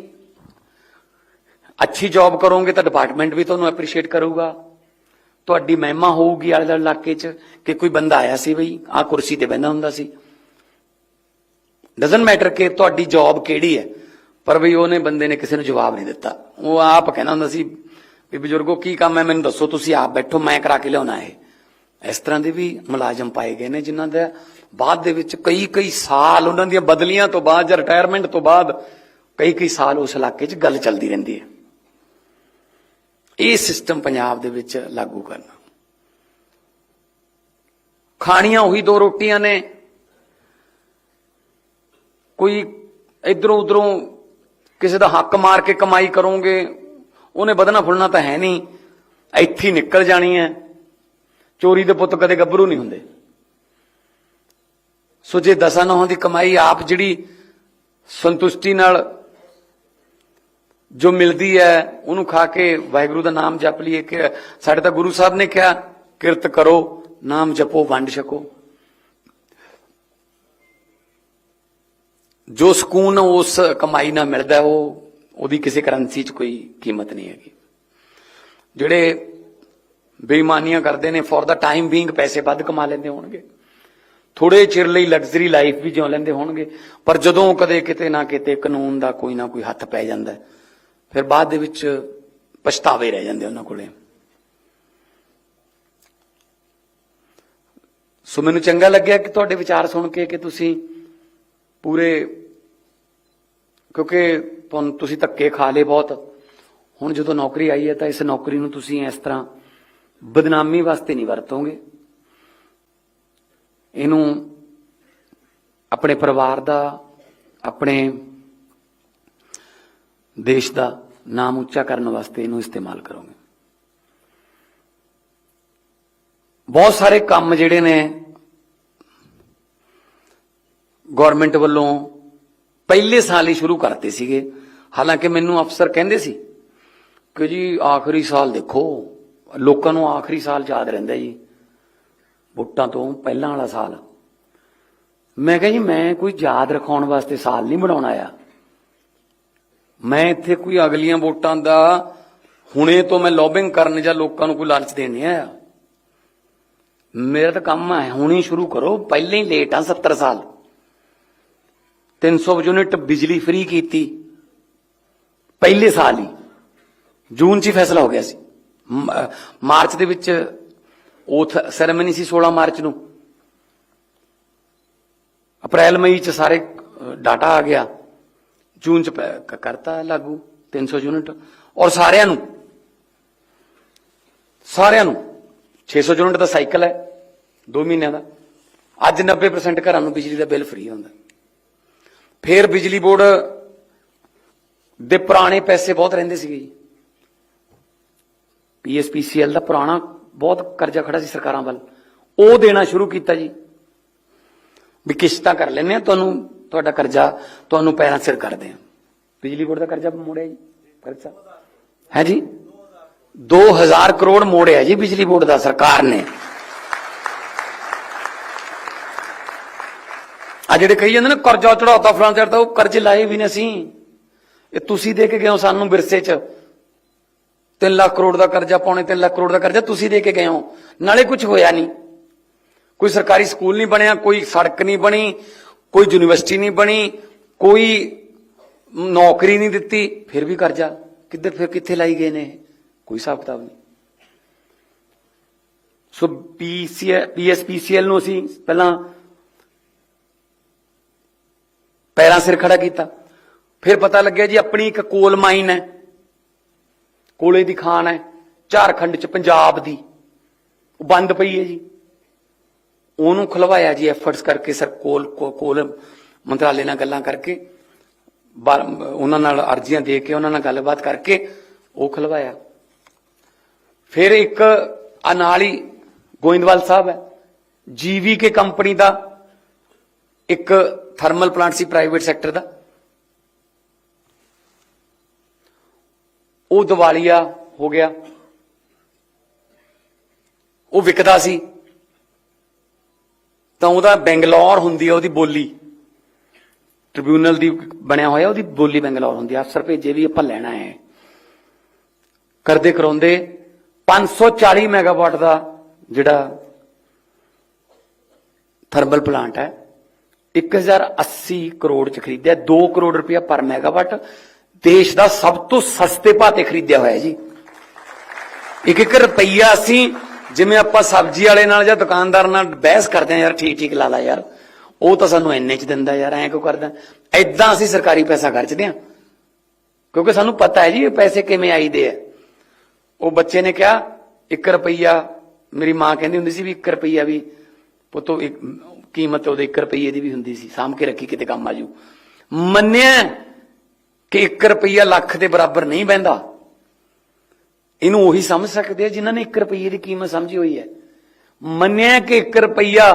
ਅੱਛੀ ਜੌਬ ਕਰੋਗੇ ਤਾਂ ਡਿਪਾਰਟਮੈਂਟ ਵੀ ਤੁਹਾਨੂੰ ਐਪਰੀਸ਼ੀਏਟ ਕਰੂਗਾ। ਤੁਹਾਡੀ ਮਹਿਮਾ ਹੋਊਗੀ ਆਲੇ ਦੁਆਲੇ ਇਲਾਕੇ 'ਚ ਕਿ ਕੋਈ ਬੰਦਾ ਆਇਆ ਸੀ ਬਈ, ਆਹ ਕੁਰਸੀ ਤੇ ਬੈਠਾ ਹੁੰਦਾ ਸੀ। ਡਸਨਟ ਮੈਟਰ ਕਿ ਤੁਹਾਡੀ ਜੌਬ ਕਿਹੜੀ ਹੈ, ਪਰ ਬਈ ਉਹਨੇ ਬੰਦੇ ਨੇ ਕਿਸੇ ਨੂੰ ਜਵਾਬ ਨਹੀਂ ਦਿੱਤਾ। ਉਹ ਆਪ ਕਹਿੰਦਾ ਹੁੰਦਾ ਸੀ, ਵੀ ਬਜ਼ੁਰਗੋ ਕੀ ਕੰਮ ਹੈ, ਮੈਨੂੰ ਦੱਸੋ, ਤੁਸੀਂ ਆਪ ਬੈਠੋ, ਮੈਂ ਕਰਾ ਕੇ ਲਿਆਉਣਾ ਇਹ। ਇਸ ਤਰ੍ਹਾਂ ਦੇ ਵੀ ਮੁਲਾਜ਼ਮ ਪਾਏ ਗਏ ਨੇ ਜਿਨ੍ਹਾਂ ਦਾ ਬਾਅਦ ਦੇ ਵਿੱਚ ਕਈ ਕਈ ਸਾਲ ਉਹਨਾਂ ਦੀਆਂ ਬਦਲੀਆਂ ਤੋਂ ਬਾਅਦ ਜਾਂ ਰਿਟਾਇਰਮੈਂਟ ਤੋਂ ਬਾਅਦ ਕਈ ਕਈ ਸਾਲ ਉਸ ਇਲਾਕੇ 'ਚ ਗੱਲ ਚੱਲਦੀ ਰਹਿੰਦੀ ਹੈ। ਇਹ ਸਿਸਟਮ ਪੰਜਾਬ ਦੇ ਵਿੱਚ ਲਾਗੂ ਕਰਨਾ। ਖਾਣੀਆਂ ਉਹੀ ਦੋ ਰੋਟੀਆਂ ਨੇ। ਕੋਈ ਇਧਰੋਂ ਉਧਰੋਂ ਕਿਸੇ ਦਾ ਹੱਕ ਮਾਰ ਕੇ ਕਮਾਈ ਕਰੋਗੇ, ਉਹਨੇ ਵਧਣਾ ਫੁੱਲਣਾ ਤਾਂ ਹੈ ਨਹੀਂ। ਇੱਥੇ ਨਿਕਲ ਜਾਣੀ ਹੈ। ਚੋਰੀ ਦੇ ਪੁੱਤ ਕਦੇ ਗੱਭਰੂ ਨਹੀਂ ਹੁੰਦੇ। ਸੋ ਜੇ ਦਸਾਂ ਨੌਹਾਂ ਦੀ ਕਮਾਈ ਆਪ ਜਿਹੜੀ ਸੰਤੁਸ਼ਟੀ ਨਾਲ ਜੋ ਮਿਲਦੀ ਹੈ, ਉਹਨੂੰ ਖਾ ਕੇ ਵਾਹਿਗੁਰੂ ਦਾ ਨਾਮ ਜਪ ਲਈਏ ਕਿ ਸਾਡੇ ਤਾਂ ਗੁਰੂ ਸਾਹਿਬ ਨੇ ਕਿਹਾ, ਕਿਰਤ ਕਰੋ, ਨਾਮ ਜਪੋ, ਵੰਡ ਛਕੋ। ਜੋ ਸਕੂਨ ਉਸ ਕਮਾਈ ਨਾਲ ਮਿਲਦਾ, ਉਹ ਉਹਦੀ ਕਿਸੇ ਕਰੰਸੀ 'ਚ ਕੋਈ ਕੀਮਤ ਨਹੀਂ ਹੈਗੀ। ਜਿਹੜੇ ਬੇਈਮਾਨੀਆਂ ਕਰਦੇ ਨੇ ਫॉर ਦਾ ਟਾਈਮ ਬੀਇੰਗ ਪੈਸੇ ਵੱਧ ਕਮਾ ਲੈਂਦੇ ਹੋਣਗੇ। ਥੋੜੇ ਚਿਰ ਲਈ ਲਗਜ਼ਰੀ ਲਾਈਫ ਵੀ ਜਿਉ ਲੈਂਦੇ ਹੋਣਗੇ, ਪਰ ਜਦੋਂ ਕਦੇ ਕਿਤੇ ਨਾ ਕਿਤੇ ਕਾਨੂੰਨ ਦਾ ਕੋਈ ਨਾ ਕੋਈ ਹੱਥ ਪੈ ਜਾਂਦਾ ਫਿਰ ਬਾਅਦ ਦੇ ਵਿੱਚ ਪਛਤਾਵੇ ਰਹਿ ਜਾਂਦੇ ਉਹਨਾਂ ਕੋਲੇ। ਸੋ ਮੈਨੂੰ ਚੰਗਾ ਲੱਗਿਆ ਕਿ ਤੁਹਾਡੇ ਵਿਚਾਰ ਸੁਣ ਕੇ ਕਿ ਤੁਸੀਂ ਪੂਰੇ, ਕਿਉਂਕਿ ਤੁਹਾਨੂੰ ਤੁਸੀਂ ਧੱਕੇ ਖਾ ਲਏ ਬਹੁਤ। ਹੁਣ ਜਦੋਂ ਨੌਕਰੀ ਆਈ ਹੈ ਤਾਂ ਇਸ ਨੌਕਰੀ ਨੂੰ ਤੁਸੀਂ ਇਸ ਤਰ੍ਹਾਂ ਬਦਨਾਮੀ ਵਾਸਤੇ ਨਹੀਂ ਵਰਤੋਂਗੇ। ਇਹਨੂੰ ਆਪਣੇ ਪਰਿਵਾਰ ਦਾ, ਆਪਣੇ ਦੇਸ਼ ਦਾ ਨਾਮ ਉੱਚਾ ਕਰਨ ਵਾਸਤੇ ਇਹਨੂੰ ਇਸਤੇਮਾਲ ਕਰੋਗੇ। ਬਹੁਤ ਸਾਰੇ ਕੰਮ ਜਿਹੜੇ ਨੇ ਗਵਰਨਮੈਂਟ ਵੱਲੋਂ ਪਹਿਲੇ ਸਾਲ ਹੀ ਸ਼ੁਰੂ ਕਰਤੇ ਸੀਗੇ। ਹਾਲਾਂਕਿ ਮੈਨੂੰ ਅਫਸਰ ਕਹਿੰਦੇ ਸੀ ਕਿ ਜੀ ਆਖਰੀ ਸਾਲ ਦੇਖੋ। ਲੋਕਾਂ ਨੂੰ ਆਖਰੀ ਸਾਲ ਯਾਦ ਰਹਿੰਦਾ ਜੀ, ਵੋਟਾਂ ਤੋਂ ਪਹਿਲਾਂ ਵਾਲਾ ਸਾਲ। ਮੈਂ ਕਿਹਾ ਜੀ, ਮੈਂ ਕੋਈ ਯਾਦ ਰਖਾਉਣ ਵਾਸਤੇ ਸਾਲ ਨਹੀਂ ਬਣਾਉਣਾ ਆ ਮੈਂ ਇੱਥੇ ਕੋਈ ਅਗਲੀਆਂ ਵੋਟਾਂ ਦਾ, ਹੁਣੇ ਤੋਂ ਮੈਂ ਲੌਬਿੰਗ ਕਰਨ ਜਾਂ ਲੋਕਾਂ ਨੂੰ ਕੋਈ ਲਾਲਚ ਦੇਣ ਆਇਆ। ਮੇਰਾ ਤਾਂ ਕੰਮ ਹੈ, ਹੁਣੇ ਸ਼ੁਰੂ ਕਰੋ, ਪਹਿਲਾਂ ਹੀ ਲੇਟ ਆ 70 ਸਾਲ। 300 ਯੂਨਿਟ ਬਿਜਲੀ ਫ੍ਰੀ ਕੀਤੀ। ਪਹਿਲੇ ਸਾਲ ਹੀ। ਜੂਨ 'ਚ ਹੀ ਫੈਸਲਾ ਹੋ ਗਿਆ ਸੀ। ਮਾਰਚ ਦੇ ਵਿੱਚ ਓਥ, ਸੈਰੇਮਨੀ ਸੀ 16 ਮਾਰਚ ਨੂੰ। ਅਪ੍ਰੈਲ, ਮਈ 'ਚ ਸਾਰੇ ਡਾਟਾ ਆ ਗਿਆ। ਜੂਨ 'ਚ ਪੈ- ਕਰਤਾ ਲਾਗੂ 300 ਯੂਨਿਟ। ਔਰ ਸਾਰਿਆਂ ਨੂੰ ਸਾਰਿਆਂ ਨੂੰ 600 ਯੂਨਿਟ ਦਾ ਸਾਈਕਲ ਹੈ 2 ਮਹੀਨਿਆਂ ਦਾ। ਅੱਜ 90% ਘਰਾਂ ਨੂੰ ਬਿਜਲੀ ਦਾ ਬਿੱਲ ਫ੍ਰੀ ਹੁੰਦਾ। ਫਿਰ ਬਿਜਲੀ ਬੋਰਡ ਦੇ ਪੁਰਾਣੇ ਪੈਸੇ ਬਹੁਤ ਰਹਿੰਦੇ ਸੀਗੇ ਜੀ। ਪੀਐਸਪੀਸੀਐਲ ਦਾ ਪੁਰਾਣਾ ਬਹੁਤ ਕਰਜ਼ਾ ਖੜਾ ਸੀ ਸਰਕਾਰਾਂ ਵੱਲ। ਉਹ ਦੇਣਾ ਸ਼ੁਰੂ ਕੀਤਾ ਜੀ। ਵੀ ਕਿਸ਼ਤਾਂ ਕਰ ਲੈਂਦੇ ਆ ਤੁਹਾਨੂੰ ਤੁਹਾਡਾ ਕਰਜ਼ਾ, ਤੁਹਾਨੂੰ ਪੈਰਾਂ ਸਿਰ ਕਰਦੇ ਆ ਬਿਜਲੀ ਬੋਰਡ ਦਾ ਕਰਜ਼ਾ ਮੋੜਿਆ ਜੀ, ਕਰਜ਼ਾ। ਹੈ ਜੀ? 2000 ਕਰੋੜ ਮੋੜਿਆ ਜੀ ਬਿਜਲੀ ਬੋਰਡ ਦਾ, ਸਰਕਾਰ ਨੇ। ਆ ਜਿਹੜੇ ਕਹੀ ਜਾਂਦੇ ਨੇ, ਕਰਜ਼ਾ ਚੜਾਤਾ ਫਲਾਂ ਚੜਤਾ ਉਹ ਕਰਜ਼ੇ ਲਾਏ ਵੀ ਨੇ ਅਸੀਂ। ਇਹ ਤੁਸੀਂ ਦੇ ਕੇ ਗਏ ਸਾਨੂੰ ਵਿਰਸੇ 'ਚ। 3 ਲੱਖ ਕਰੋੜ ਦਾ ਕਰਜ਼ਾ ਪਾਉਣੇ 3 ਲੱਖ ਕਰੋੜ ਦਾ ਕਰਜ਼ਾ ਤੁਸੀਂ ਦੇ ਕੇ ਗਏ ਹੋ। ਨਾਲੇ ਕੁਝ ਹੋਇਆ ਨਹੀਂ। ਕੋਈ ਸਰਕਾਰੀ ਸਕੂਲ ਨਹੀਂ ਬਣਿਆ, ਕੋਈ ਸੜਕ ਨਹੀਂ ਬਣੀ, ਕੋਈ ਯੂਨੀਵਰਸਿਟੀ ਨਹੀਂ ਬਣੀ, ਕੋਈ ਨੌਕਰੀ ਨਹੀਂ ਦਿੱਤੀ, ਫਿਰ ਵੀ ਕਰਜ਼ਾ। ਕਿੱਧਰ, ਫਿਰ ਕਿੱਥੇ ਲਾਈ ਗਏ ਨੇ? ਇਹ? ਕੋਈ ਹਿਸਾਬ ਕਿਤਾਬ ਨਹੀਂ। ਸੋ ਪੀਸੀ ਪੀਐਸਪੀਸੀਐਲ ਨੂੰ ਅਸੀਂ ਪਹਿਲਾਂ ਪੈਰਾਂ ਸਿਰ ਖੜਾ ਕੀਤਾ। ਫਿਰ ਪਤਾ ਲੱਗਿਆ ਜੀ ਆਪਣੀ ਇੱਕ ਕੋਲ ਮਾਈਨ ਹੈ। ਕੋਲੇ ਦੀ ਖਾਨ ਹੈ, ਝਾਰਖੰਡ ਚ ਪੰਜਾਬ ਦੀ। ਉਹ ਬੰਦ ਪਈ ਹੈ ਜੀ। ਉਹਨੂੰ ਖਲਵਾਇਆ ਜੀ ਐਫਰਟਸ ਕਰਕੇ ਸਰ, ਕੋਲ ਕੋਲ ਮੰਤਰਾਲੇ ਨਾਲ ਗੱਲਾਂ ਕਰਕੇ, ਬਾ- ਉਹਨਾਂ ਨਾਲ ਅਰਜ਼ੀਆਂ ਦੇ ਕੇ, ਉਹਨਾਂ ਨਾਲ ਗੱਲਬਾਤ ਕਰਕੇ ਉਹ ਖਲਵਾਇਆ। ਫਿਰ ਇੱਕ ਆ ਨਾਲ ਹੀ ਗੋਇੰਦਵਾਲ ਸਾਹਿਬ ਹੈ, ਜੀਵੀ ਕੇ ਕੰਪਨੀ ਦਾ ਇੱਕ ਥਰਮਲ ਪਲਾਂਟ ਸੀ ਪ੍ਰਾਈਵੇਟ ਸੈਕਟਰ ਦਾ। ਉਹ ਦਿਵਾਲੀਆ ਹੋ ਗਿਆ। ਉਹ ਵਿਕਦਾ ਸੀ। ਤਾਂ ਉਹਦਾ ਬੈਂਗਲੌਰ ਹੁੰਦੀ ਆ ਉਹਦੀ ਬੋਲੀ। ਟ੍ਰਿਬਿਊਨਲ ਦੀ ਬਣਿਆ ਹੋਇਆ ਉਹਦੀ ਬੋਲੀ ਬੈਂਗਲੌਰ ਹੁੰਦੀ ਆ। ਅਫਸਰ ਭੇਜੇ ਵੀ ਆਪਾਂ ਲੈਣਾ ਹੈ। ਕਰਦੇ ਕਰਾਉਂਦੇ 540 ਮੈਗਾਵਾਟ ਦਾ ਜਿਹੜਾ ਥਰਮਲ ਪਲਾਂਟ ਹੈ। 1080 ਕਰੋੜ ਚ ਖਰੀਦਿਆ। 2 ਕਰੋੜ ਰੁਪਇਆ ਪਰ ਮੈਗਾਵਾਟ। ਦੇਸ਼ ਦਾ ਸਭ ਤੋਂ ਸਸਤੇ ਭਾਅ ਤੇ ਖਰੀਦਿਆ ਹੋਇਆ ਜੀ। ਇੱਕ ਇੱਕ ਰੁਪਈਆ ਅਸੀਂ ਜਿਵੇਂ ਆਪਾਂ ਸਬਜ਼ੀ ਵਾਲੇ ਨਾਲ ਜਾਂ ਦੁਕਾਨਦਾਰ ਨਾਲ ਬਹਿਸ ਕਰਦੇ ਆ ਯਾਰ ਠੀਕ ਠੀਕ ਲਾ ਲਾ ਯਾਰ। ਉਹ ਤਾਂ ਸਾਨੂੰ ਇੰਨੇ ਚ ਦਿੰਦਾ ਯਾਰ, ਐਂ ਕਿਉਂ ਕਰਦਾ? ਐਦਾਂ ਅਸੀਂ ਸਰਕਾਰੀ ਪੈਸਾ ਖਰਚਦੇ ਆ ਕਿਉਂਕਿ ਸਾਨੂੰ ਪਤਾ ਹੈ ਜੀ ਇਹ ਪੈਸੇ ਕਿਵੇਂ ਆਈਦੇ ਆ। ਉਹ ਬੱਚੇ ਨੇ ਕਿਹਾ 1 ਰੁਪਈਆ, ਮੇਰੀ ਮਾਂ ਕਹਿੰਦੀ ਹੁੰਦੀ ਸੀ ਵੀ 1 ਰੁਪਈਆ ਵੀ, ਪੁੱਤੋ ਇੱਕ, ਕੀਮਤ ਉਹਦੇ 1 ਰੁਪਈਏ ਦੀ ਵੀ ਹੁੰਦੀ ਸੀ, ਸਾਂਭ ਕੇ ਰੱਖੀ ਕਿਤੇ ਕੰਮ ਆਜੂ। ਮੰਨਿਆ ਕਿ 1 ਰੁਪਈਆ ਲੱਖ ਦੇ ਬਰਾਬਰ ਨਹੀਂ ਬਹਿੰਦਾ। ਇਹਨੂੰ ਉਹੀ ਸਮਝ ਸਕਦੇ ਆ ਜਿਨ੍ਹਾਂ ਨੇ 1 ਰੁਪਈਏ ਦੀ ਕੀਮਤ ਸਮਝੀ ਹੋਈ ਹੈ। ਮੰਨਿਆ ਕਿ 1 ਰੁਪਈਆ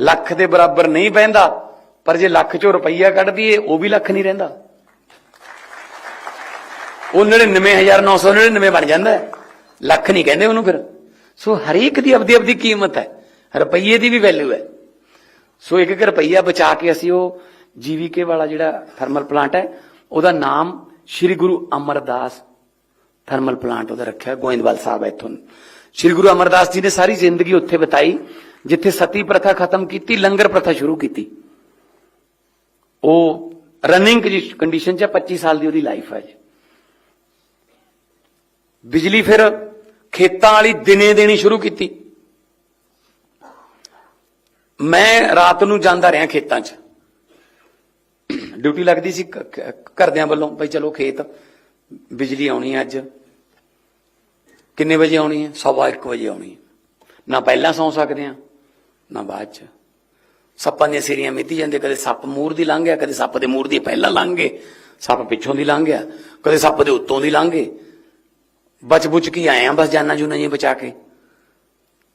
ਲੱਖ ਦੇ ਬਰਾਬਰ ਨਹੀਂ ਬਹਿੰਦਾ, ਪਰ ਜੇ ਲੱਖ ਚੋਂ ਰੁਪਈਆ ਕੱਢ ਦਈਏ, ਉਹ ਵੀ ਲੱਖ ਨਹੀਂ ਰਹਿੰਦਾ। ਉਹ 99999 ਬਣ ਜਾਂਦਾ ਲੱਖ ਨਹੀਂ ਕਹਿੰਦੇ ਉਹਨੂੰ ਫਿਰ। ਸੋ ਹਰੇਕ ਦੀ ਆਪਦੀ ਆਪਦੀ ਕੀਮਤ ਹੈ। ਰੁਪਈਏ ਦੀ ਵੀ ਵੈਲਿਊ ਹੈ। ਸੋ ਇੱਕ ਇੱਕ ਰੁਪਈਆ ਬਚਾ ਕੇ ਅਸੀਂ ਉਹ ਜੀਵੀਕੇ ਵਾਲਾ ਜਿਹੜਾ ਥਰਮਲ ਪਲਾਂਟ ਹੈ ਉਹਦਾ ਨਾਮ ਸ੍ਰੀ ਗੁਰੂ ਅਮਰਦਾਸ ਥਰਮਲ ਪਲਾਂਟ ਉਹਦਾ ਰੱਖਿਆ ਗੋਇੰਦਵਾਲ ਸਾਹਿਬ ਹੈ ਇੱਥੋਂ। ਸ੍ਰੀ ਗੁਰੂ ਅਮਰਦਾਸ ਜੀ ਨੇ ਸਾਰੀ ਜ਼ਿੰਦਗੀ ਉੱਥੇ ਬਿਤਾਈ ਜਿੱਥੇ ਸਤੀ ਪ੍ਰਥਾ ਖਤਮ ਕੀਤੀ ਲੰਗਰ ਪ੍ਰਥਾ ਸ਼ੁਰੂ ਕੀਤੀ। ਉਹ ਰਨਿੰਗ ਜੀ ਕੰਡੀਸ਼ਨ 'ਚ ਹੈ, 25 ਸਾਲ ਦੀ ਉਹਦੀ ਲਾਈਫ ਹੈ ਜੀ। ਬਿਜਲੀ ਫਿਰ ਖੇਤਾਂ ਵਾਲੀ ਦਿਨੇ ਦੇਣੀ ਸ਼ੁਰੂ ਕੀਤੀ। ਮੈਂ ਰਾਤ ਨੂੰ ਜਾਂਦਾ ਰਿਹਾ ਖੇਤਾਂ 'ਚ। ਡਿਊਟੀ ਲੱਗਦੀ ਸੀ ਘਰਦਿਆਂ ਵੱਲੋਂ, ਬਈ ਚਲੋ ਖੇਤ, ਬਿਜਲੀ ਆਉਣੀ ਹੈ ਅੱਜ। ਕਿੰਨੇ ਵਜੇ ਆਉਣੀ ਹੈ? ਸਵਾ 1 ਵਜੇ ਆਉਣੀ ਹੈ। ਨਾ ਪਹਿਲਾਂ ਸੌਂ ਸਕਦੇ ਆ ਨਾ ਬਾਅਦ 'ਚ। ਸੱਪਾਂ ਦੀਆਂ ਸਿਰੀਆਂ ਮਿੱਤੀ ਜਾਂਦੇ ਕਦੇ ਸੱਪ ਮੂਰ ਦੀ ਲੰਘ ਗਿਆ, ਕਦੇ ਸੱਪ ਦੇ ਮੂਰ ਦੀ ਪਹਿਲਾਂ ਲੰਘ ਗਏ। ਸੱਪ ਪਿੱਛੋਂ ਦੀ ਲੰਘ ਗਿਆ, ਕਦੇ ਸੱਪ ਦੇ ਉੱਤੋਂ ਦੀ ਲੰਘ ਗਏ। ਬਚ ਬੁਚ ਕੇ ਆਏ ਆ ਬਸ ਜਾਨਾਂ ਜੂਨਾਂ ਜੀ ਬਚਾ ਕੇ।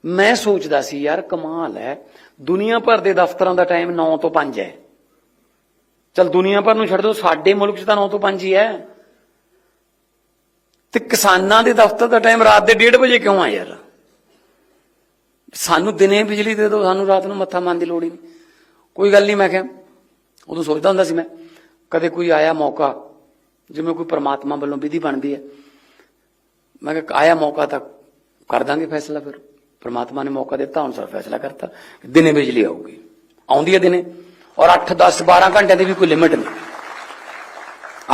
ਮੈਂ ਸੋਚਦਾ ਸੀ, ਯਾਰ ਕਮਾਲ ਹੈ, ਦੁਨੀਆ ਭਰ ਦੇ ਦਫ਼ਤਰਾਂ ਦਾ ਟਾਈਮ 9 ਤੋਂ 5 ਹੈ। ਚਲ ਦੁਨੀਆ ਭਰ ਨੂੰ ਛੱਡ ਦਿਓ ਸਾਡੇ ਮੁਲਕ 'ਚ ਤਾਂ 9 ਤੋਂ 5 ਹੀ ਹੈ। ਤੇ ਕਿਸਾਨਾਂ ਦੇ ਦਫ਼ਤਰ ਦਾ ਟਾਈਮ ਰਾਤ ਦੇ 1:30 ਵਜੇ ਕਿਉਂ ਆ ਯਾਰ? ਸਾਨੂੰ ਦਿਨੇ ਬਿਜਲੀ ਦੇ ਦਿਓ, ਸਾਨੂੰ ਰਾਤ ਨੂੰ ਮੱਥਾ ਮਾਰਨ ਦੀ ਲੋੜ ਹੀ ਨਹੀਂ। ਕੋਈ ਗੱਲ ਨਹੀਂ, ਮੈਂ ਕਿਹਾ, ਉਦੋਂ ਸੋਚਦਾ ਹੁੰਦਾ ਸੀ ਮੈਂ, ਕਦੇ ਕੋਈ ਆਇਆ ਮੌਕਾ, ਜਿਵੇਂ ਕੋਈ ਪਰਮਾਤਮਾ ਵੱਲੋਂ ਵਿਧੀ ਬਣਦੀ ਹੈ। ਮੈਂ ਕਿਹਾ, ਆਇਆ ਮੌਕਾ ਤਾਂ ਕਰ ਦਾਂਗੇ ਫੈਸਲਾ ਫਿਰ। ਪਰਮਾਤਮਾ ਨੇ ਮੌਕਾ ਦਿੱਤਾ, ਹੁਣ ਸਰ ਫੈਸਲਾ ਕਰਤਾ, ਦਿਨੇ ਬਿਜਲੀ ਆਊਗੀ। ਆਉਂਦੀ ਹੈ ਦਿਨੇ। ਔਰ 8 10 12 ਘੰਟਿਆਂ ਦੀ ਵੀ ਕੋਈ ਲਿਮਿਟ ਨਹੀਂ।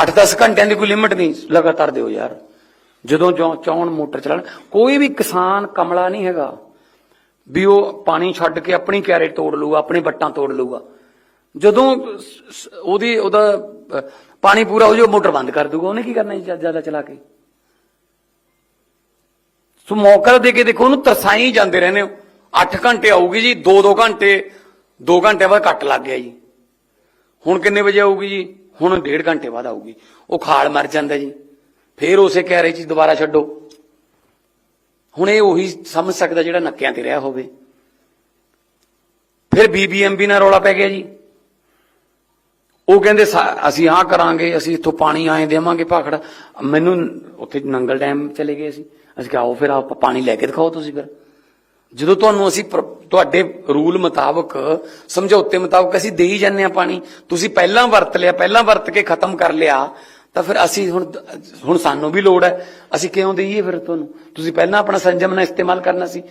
8 10 ਘੰਟਿਆਂ ਦੀ ਕੋਈ ਲਿਮਿਟ ਨਹੀਂ, ਲਗਾਤਾਰ ਦਿਓ ਯਾਰ। ਜਦੋਂ ਚਾਹਣ ਮੋਟਰ ਚਲਾਣ ਕੋਈ ਵੀ ਕਿਸਾਨ ਕਮਲਾ ਨਹੀਂ ਹੈਗਾ ਵੀ ਉਹ ਪਾਣੀ ਛੱਡ ਕੇ ਆਪਣੀ ਕੈਰੇਟ ਤੋੜ ਲੂਗਾ ਆਪਣੇ ਵੱਟਾਂ ਤੋੜ ਲੂਗਾ ਜਦੋਂ ਉਹਦੀ, ਉਹਦਾ ਪਾਣੀ ਪੂਰਾ ਹੋ ਜਾਊ, ਮੋਟਰ ਬੰਦ ਕਰ ਦੂਗਾ ਉਹਨੇ ਕੀ ਕਰਨਾ ਜੀ ਜ਼ਿਆਦਾ ਚਲਾ ਕੇ? ਸੋ ਮੌਕਾ ਦੇ ਕੇ ਦੇਖੋ, ਉਹਨੂੰ ਤਰਸਾਈ ਜਾਂਦੇ ਰਹਿੰਦੇ ਹੋ। 8 ਘੰਟੇ ਆਊਗੀ ਜੀ 2-2 ਘੰਟੇ 2 ਘੰਟੇ ਬਾਅਦ ਕੱਟ ਲੱਗ ਗਿਆ ਜੀ। ਹੁਣ ਕਿੰਨੇ ਵਜੇ ਆਊਗੀ ਜੀ? ਹੁਣ 1.5 ਘੰਟੇ ਬਾਅਦ ਆਊਗੀ। ਉਹ ਖਾਲ ਮਰ ਜਾਂਦਾ ਜੀ। ਫੇਰ ਉਸੇ ਕਹਿਰੇ 'ਚ ਦੁਬਾਰਾ ਛੱਡੋ। ਹੁਣ ਇਹ ਉਹੀ ਸਮਝ ਸਕਦਾ ਜਿਹੜਾ ਨੱਕਿਆਂ ਤੇ ਰਿਹਾ ਹੋਵੇ। ਫਿਰ ਬੀਬੀਐਮਬੀ ਨਾਲ ਰੌਲਾ ਪੈ ਗਿਆ ਜੀ। ਉਹ ਕਹਿੰਦੇ, ਸਾ- ਅਸੀਂ ਆਹ ਕਰਾਂਗੇ, ਅਸੀਂ ਇੱਥੋਂ ਪਾਣੀ ਆਏ ਦੇਵਾਂਗੇ ਭਾਖੜਾ। ਮੈਨੂੰ ਉੱਥੇ ਨੰਗਲ ਡੈਮ ਚਲੇ ਗਏ ਸੀ ਅਸੀਂ ਕਿਹਾ, ਆਓ ਫਿਰ ਆਪ ਪਾਣੀ ਲੈ ਕੇ ਦਿਖਾਓ ਤੁਸੀਂ ਫਿਰ। ਜਦੋਂ ਤੁਹਾਨੂੰ ਅਸੀਂ ਤੁਹਾਡੇ ਰੂਲ ਮੁਤਾਬਕ ਸਮਝੌਤੇ ਮੁਤਾਬਕ ਅਸੀਂ ਦੇਈ ਜਾਂਦੇ ਆ ਪਾਣੀ ਤੁਸੀਂ ਪਹਿਲਾਂ ਵਰਤ ਲਿਆ ਪਹਿਲਾਂ ਵਰਤ ਕੇ ਖਤਮ ਕਰ ਲਿਆ ਤਾਂ ਫਿਰ ਅਸੀਂ ਹੁਣ ਹੁਣ ਸਾਨੂੰ ਵੀ ਲੋੜ ਹੈ। ਅਸੀਂ ਕਿਉਂ ਦੇਈਏ ਫਿਰ ਤੁਹਾਨੂੰ? ਤੁਸੀਂ ਪਹਿਲਾਂ ਆਪਣਾ ਸੰਜਮ ਨਾਲ ਇਸਤੇਮਾਲ ਕਰਨਾ ਸੀ।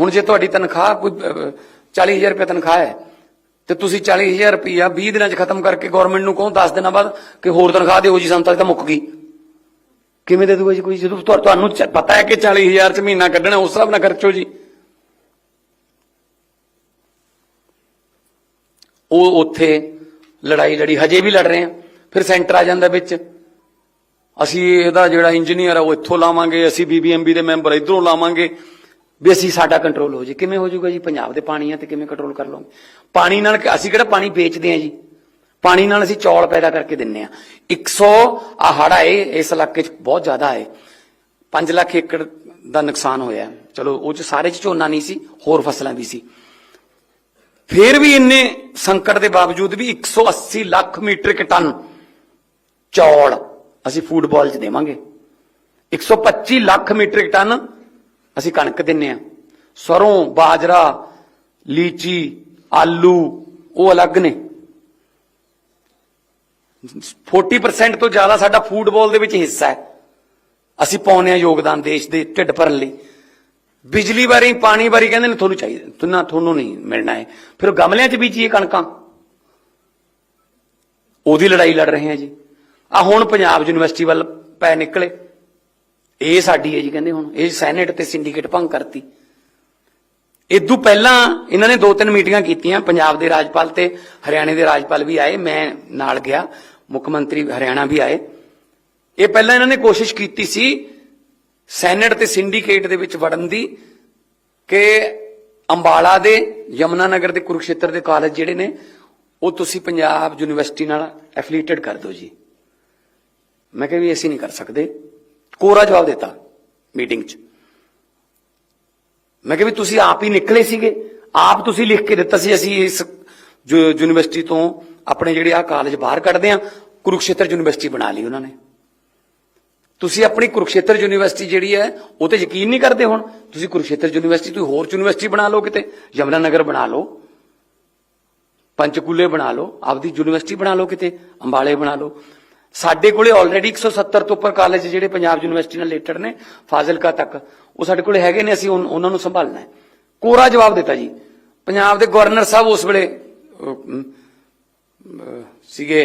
ਹੁਣ ਜੇ ਤੁਹਾਡੀ ਤਨਖਾਹ ਕੋਈ ਅਹ, 40000 ਰੁਪਏ ਤਨਖਾਹ ਹੈ ਤੇ ਤੁਸੀਂ 40000 ਰੁਪਇਆ 20 ਦਿਨਾਂ 'ਚ ਖਤਮ ਕਰਕੇ ਗਵਰਨਮੈਂਟ ਨੂੰ ਕਹੋ 10 ਦਿਨਾਂ ਬਾਅਦ ਕਿ ਹੋਰ ਤਨਖਾਹ ਦਿਓ ਜੀ ਸਾਨੂੰ ਤਾਂ ਮੁੱਕ ਗਈ। ਕਿਵੇਂ ਦੇ ਦੂਗਾ ਜੀ ਕੋਈ? ਜਦੋਂ ਤੁਹਾਨੂੰ ਪਤਾ ਹੈ ਕਿ 40000 ਚ ਮਹੀਨਾ ਕੱਢਣਾ ਉਸ ਹਿਸਾਬ ਨਾਲ ਖਰਚੋ ਜੀ। ਉਹ ਉੱਥੇ ਲੜਾਈ ਲੜੀ, ਹਜੇ ਵੀ ਲੜ ਰਹੇ ਆ ਫਿਰ ਸੈਂਟਰ ਆ ਜਾਂਦਾ ਵਿੱਚ। ਅਸੀਂ ਇਹਦਾ ਜਿਹੜਾ ਇੰਜੀਨੀਅਰ ਆ, ਉਹ ਇੱਥੋਂ ਲਾਵਾਂਗੇ। ਅਸੀਂ ਬੀਬੀਐਮਬੀ ਦੇ ਮੈਂਬਰ ਇਧਰੋਂ ਲਾਵਾਂਗੇ। ਵੀ ਅਸੀਂ ਸਾਡਾ ਕੰਟਰੋਲ ਹੋ ਜੇ ਕਿਵੇਂ ਹੋ ਜਾਊਗਾ ਜੀ? ਪੰਜਾਬ ਦੇ ਪਾਣੀ ਆ ਤੇ ਕਿਵੇਂ ਕੰਟਰੋਲ ਕਰ ਲਵਾਂਗੇ? ਪਾਣੀ ਨਾਲ ਅਸੀਂ ਕਿਹੜਾ ਪਾਣੀ ਵੇਚਦੇ ਆ ਜੀ? ਪਾਣੀ ਨਾਲ ਅਸੀਂ ਚੌਲ ਪੈਦਾ ਕਰਕੇ ਦਿੰਨੇ ਆ। 100 ਆ ਹੜਾ ਇਹ ਇਸ ਇਲਾਕੇ 'ਚ ਬਹੁਤ ਜ਼ਿਆਦਾ ਹੈ 5 ਲੱਖ ਏਕੜ ਦਾ ਨੁਕਸਾਨ ਹੋਇਆ। ਚਲੋ, ਉਹ ਚ ਸਾਰੇ ਚ ਝੋਨਾ ਨਹੀਂ ਸੀ, ਹੋਰ ਫਸਲਾਂ ਵੀ ਸੀ। ਫਿਰ ਵੀ ਇੰਨੇ ਸੰਕਟ ਦੇ ਬਾਵਜੂਦ ਵੀ 180 ਲੱਖ ਮੀਟ੍ਰਿਕ ਟਨ ਚੌਲ ਅਸੀਂ ਫੂਡਬਾਲ ਚ ਦੇਵਾਂਗੇ। 125 ਲੱਖ ਮੀਟ੍ਰਿਕ ਟਨ ਅਸੀਂ ਕਣਕ ਦਿੰਨੇ ਆ। ਸਰੋਂ, ਬਾਜਰਾ, ਲੀਚੀ, ਆਲੂ, ਉਹ ਅਲੱਗ ਨੇ। 40% ਤੋਂ ਜ਼ਿਆਦਾ ਸਾਡਾ ਫੂਟਬਾਲ ਦੇ ਵਿੱਚ ਹਿੱਸਾ ਹੈ। ਅਸੀਂ ਪਾਉਂਦੇ ਹਾਂ ਯੋਗਦਾਨ ਦੇਸ਼ ਦੇ ਢਿੱਡ ਭਰਨ ਲਈ। ਬਿਜਲੀ ਬਾਰੇ, ਪਾਣੀ ਬਾਰੇ ਕਹਿੰਦੇ ਨੇ ਤੁਹਾਨੂੰ ਚਾਹੀਦਾ, ਤੁਨਾ ਤੁਹਾਨੂੰ ਨਹੀਂ ਮਿਲਣਾ ਹੈ। ਫਿਰ ਉਹ ਗਮਲਿਆਂ 'ਚ ਬੀਜੀਏ ਕਣਕਾਂ। ਉਹਦੀ ਲੜਾਈ ਲੜ ਰਹੇ ਹਾਂ ਜੀ। ਆ ਹੁਣ ਪੰਜਾਬ ਯੂਨੀਵਰਸਿਟੀ ਵੱਲ ਪੈ ਨਿਕਲੇ। ਇਹ ਸਾਡੀ ਹੈ ਜੀ ਕਹਿੰਦੇ ਹੁਣ, ਇਹ ਸੈਨੇਟ ਤੇ ਸਿੰਡੀਕੇਟ ਭੰਗ ਕਰਤੀ। ਇਦੋਂ ਪਹਿਲਾਂ ਇਹਨਾਂ ਨੇ ਦੋ ਤਿੰਨ ਮੀਟਿੰਗਾਂ ਕੀਤੀਆਂ, ਪੰਜਾਬ ਦੇ ਰਾਜਪਾਲ ਤੇ ਹਰਿਆਣੇ ਦੇ ਰਾਜਪਾਲ ਵੀ ਆਏ, ਮੈਂ ਨਾਲ ਗਿਆ, ਮੁੱਖ ਮੰਤਰੀ ਹਰਿਆਣਾ ਵੀ ਆਏ। ਇਹ ਪਹਿਲਾਂ ਇਹਨਾਂ ਨੇ ਕੋਸ਼ਿਸ਼ ਕੀਤੀ ਸੀ ਸੈਨੇਟ ਤੇ ਸਿੰਡੀਕੇਟ ਦੇ ਵਿੱਚ ਵੜਨ ਦੀ ਕਿ ਅੰਬਾਲਾ ਦੇ, ਯਮਨਾ ਨਗਰ ਦੇ ਕੁਰੂਕਸ਼ੇਤਰ ਦੇ ਕਾਲਜ ਜਿਹੜੇ ਨੇ, ਉਹ ਤੁਸੀਂ ਪੰਜਾਬ ਯੂਨੀਵਰਸਿਟੀ ਨਾਲ ਐਫੀਲੀਏਟਡ ਕਰ ਦਿਓ ਜੀ। ਮੈਂ ਕਿਹਾ ਵੀ ਅਸੀਂ ਨਹੀਂ ਕਰ ਸਕਦੇ। ਕੋਰਾ ਜਵਾਬ ਦਿੱਤਾ ਮੀਟਿੰਗ 'ਚ। ਮੈਂ ਕਿਹਾ ਵੀ ਤੁਸੀਂ ਆਪ ਹੀ ਨਿਕਲੇ ਸੀਗੇ। ਆਪ ਤੁਸੀਂ ਲਿਖ ਕੇ ਦਿੱਤਾ ਸੀ, ਅਸੀਂ ਇਸ ਜੋ ਯੂਨੀਵਰਸਿਟੀ ਤੋਂ ਆਪਣੇ ਜਿਹੜੇ ਆ ਕਾਲਜ ਬਾਹਰ ਕੱਢਦੇ ਆ, ਕੁਰੂਕਸ਼ੇਤਰ ਯੂਨੀਵਰਸਿਟੀ ਬਣਾ ਲਈ ਉਹਨਾਂ ਨੇ। ਤੁਸੀਂ ਆਪਣੀ ਕੁਰੂਕਸ਼ੇਤਰ ਯੂਨੀਵਰਸਿਟੀ ਜਿਹੜੀ ਹੈ, ਉਹ ਤੇ ਯਕੀਨ ਨਹੀਂ ਕਰਦੇ ਹੁਣ। ਤੁਸੀਂ ਕੁਰੂਕਸ਼ੇਤਰ ਯੂਨੀਵਰਸਿਟੀ, ਤੁਸੀਂ ਹੋਰ ਯੂਨੀਵਰਸਿਟੀ ਬਣਾ ਲਓ ਕਿਤੇ। ਯਮਨਾ ਨਗਰ ਬਣਾ ਲਓ। ਪੰਚਕੂਲੇ ਬਣਾ ਲਓ। ਆਪਦੀ ਯੂਨੀਵਰਸਿਟੀ ਬਣਾ ਲਓ ਕਿਤੇ। ਅੰਬਾਲੇ ਬਣਾ ਲਓ। ਸਾਡੇ ਕੋਲੇ ਆਲਰੇਡੀ 170 ਤੋਂ ਉੱਪਰ ਕਾਲਜ ਜਿਹੜੇ ਪੰਜਾਬ ਯੂਨੀਵਰਸਿਟੀ ਨਾਲ ਰਿਲੇਟਡ ਨੇ, ਫਾਜ਼ਿਲਕਾ ਤੱਕ, ਉਹ ਸਾਡੇ ਕੋਲੇ ਹੈਗੇ ਨੇ, ਅਸੀਂ ਉਹਨਾਂ ਨੂੰ ਸੰਭਾਲਣਾ ਹੈ। ਕੋਰਾ ਜਵਾਬ ਦਿੱਤਾ ਜੀ। ਪੰਜਾਬ ਦੇ ਗਵਰਨਰ ਸਾਹਿਬ ਉਸ ਵੇਲੇ ਸੀਗੇ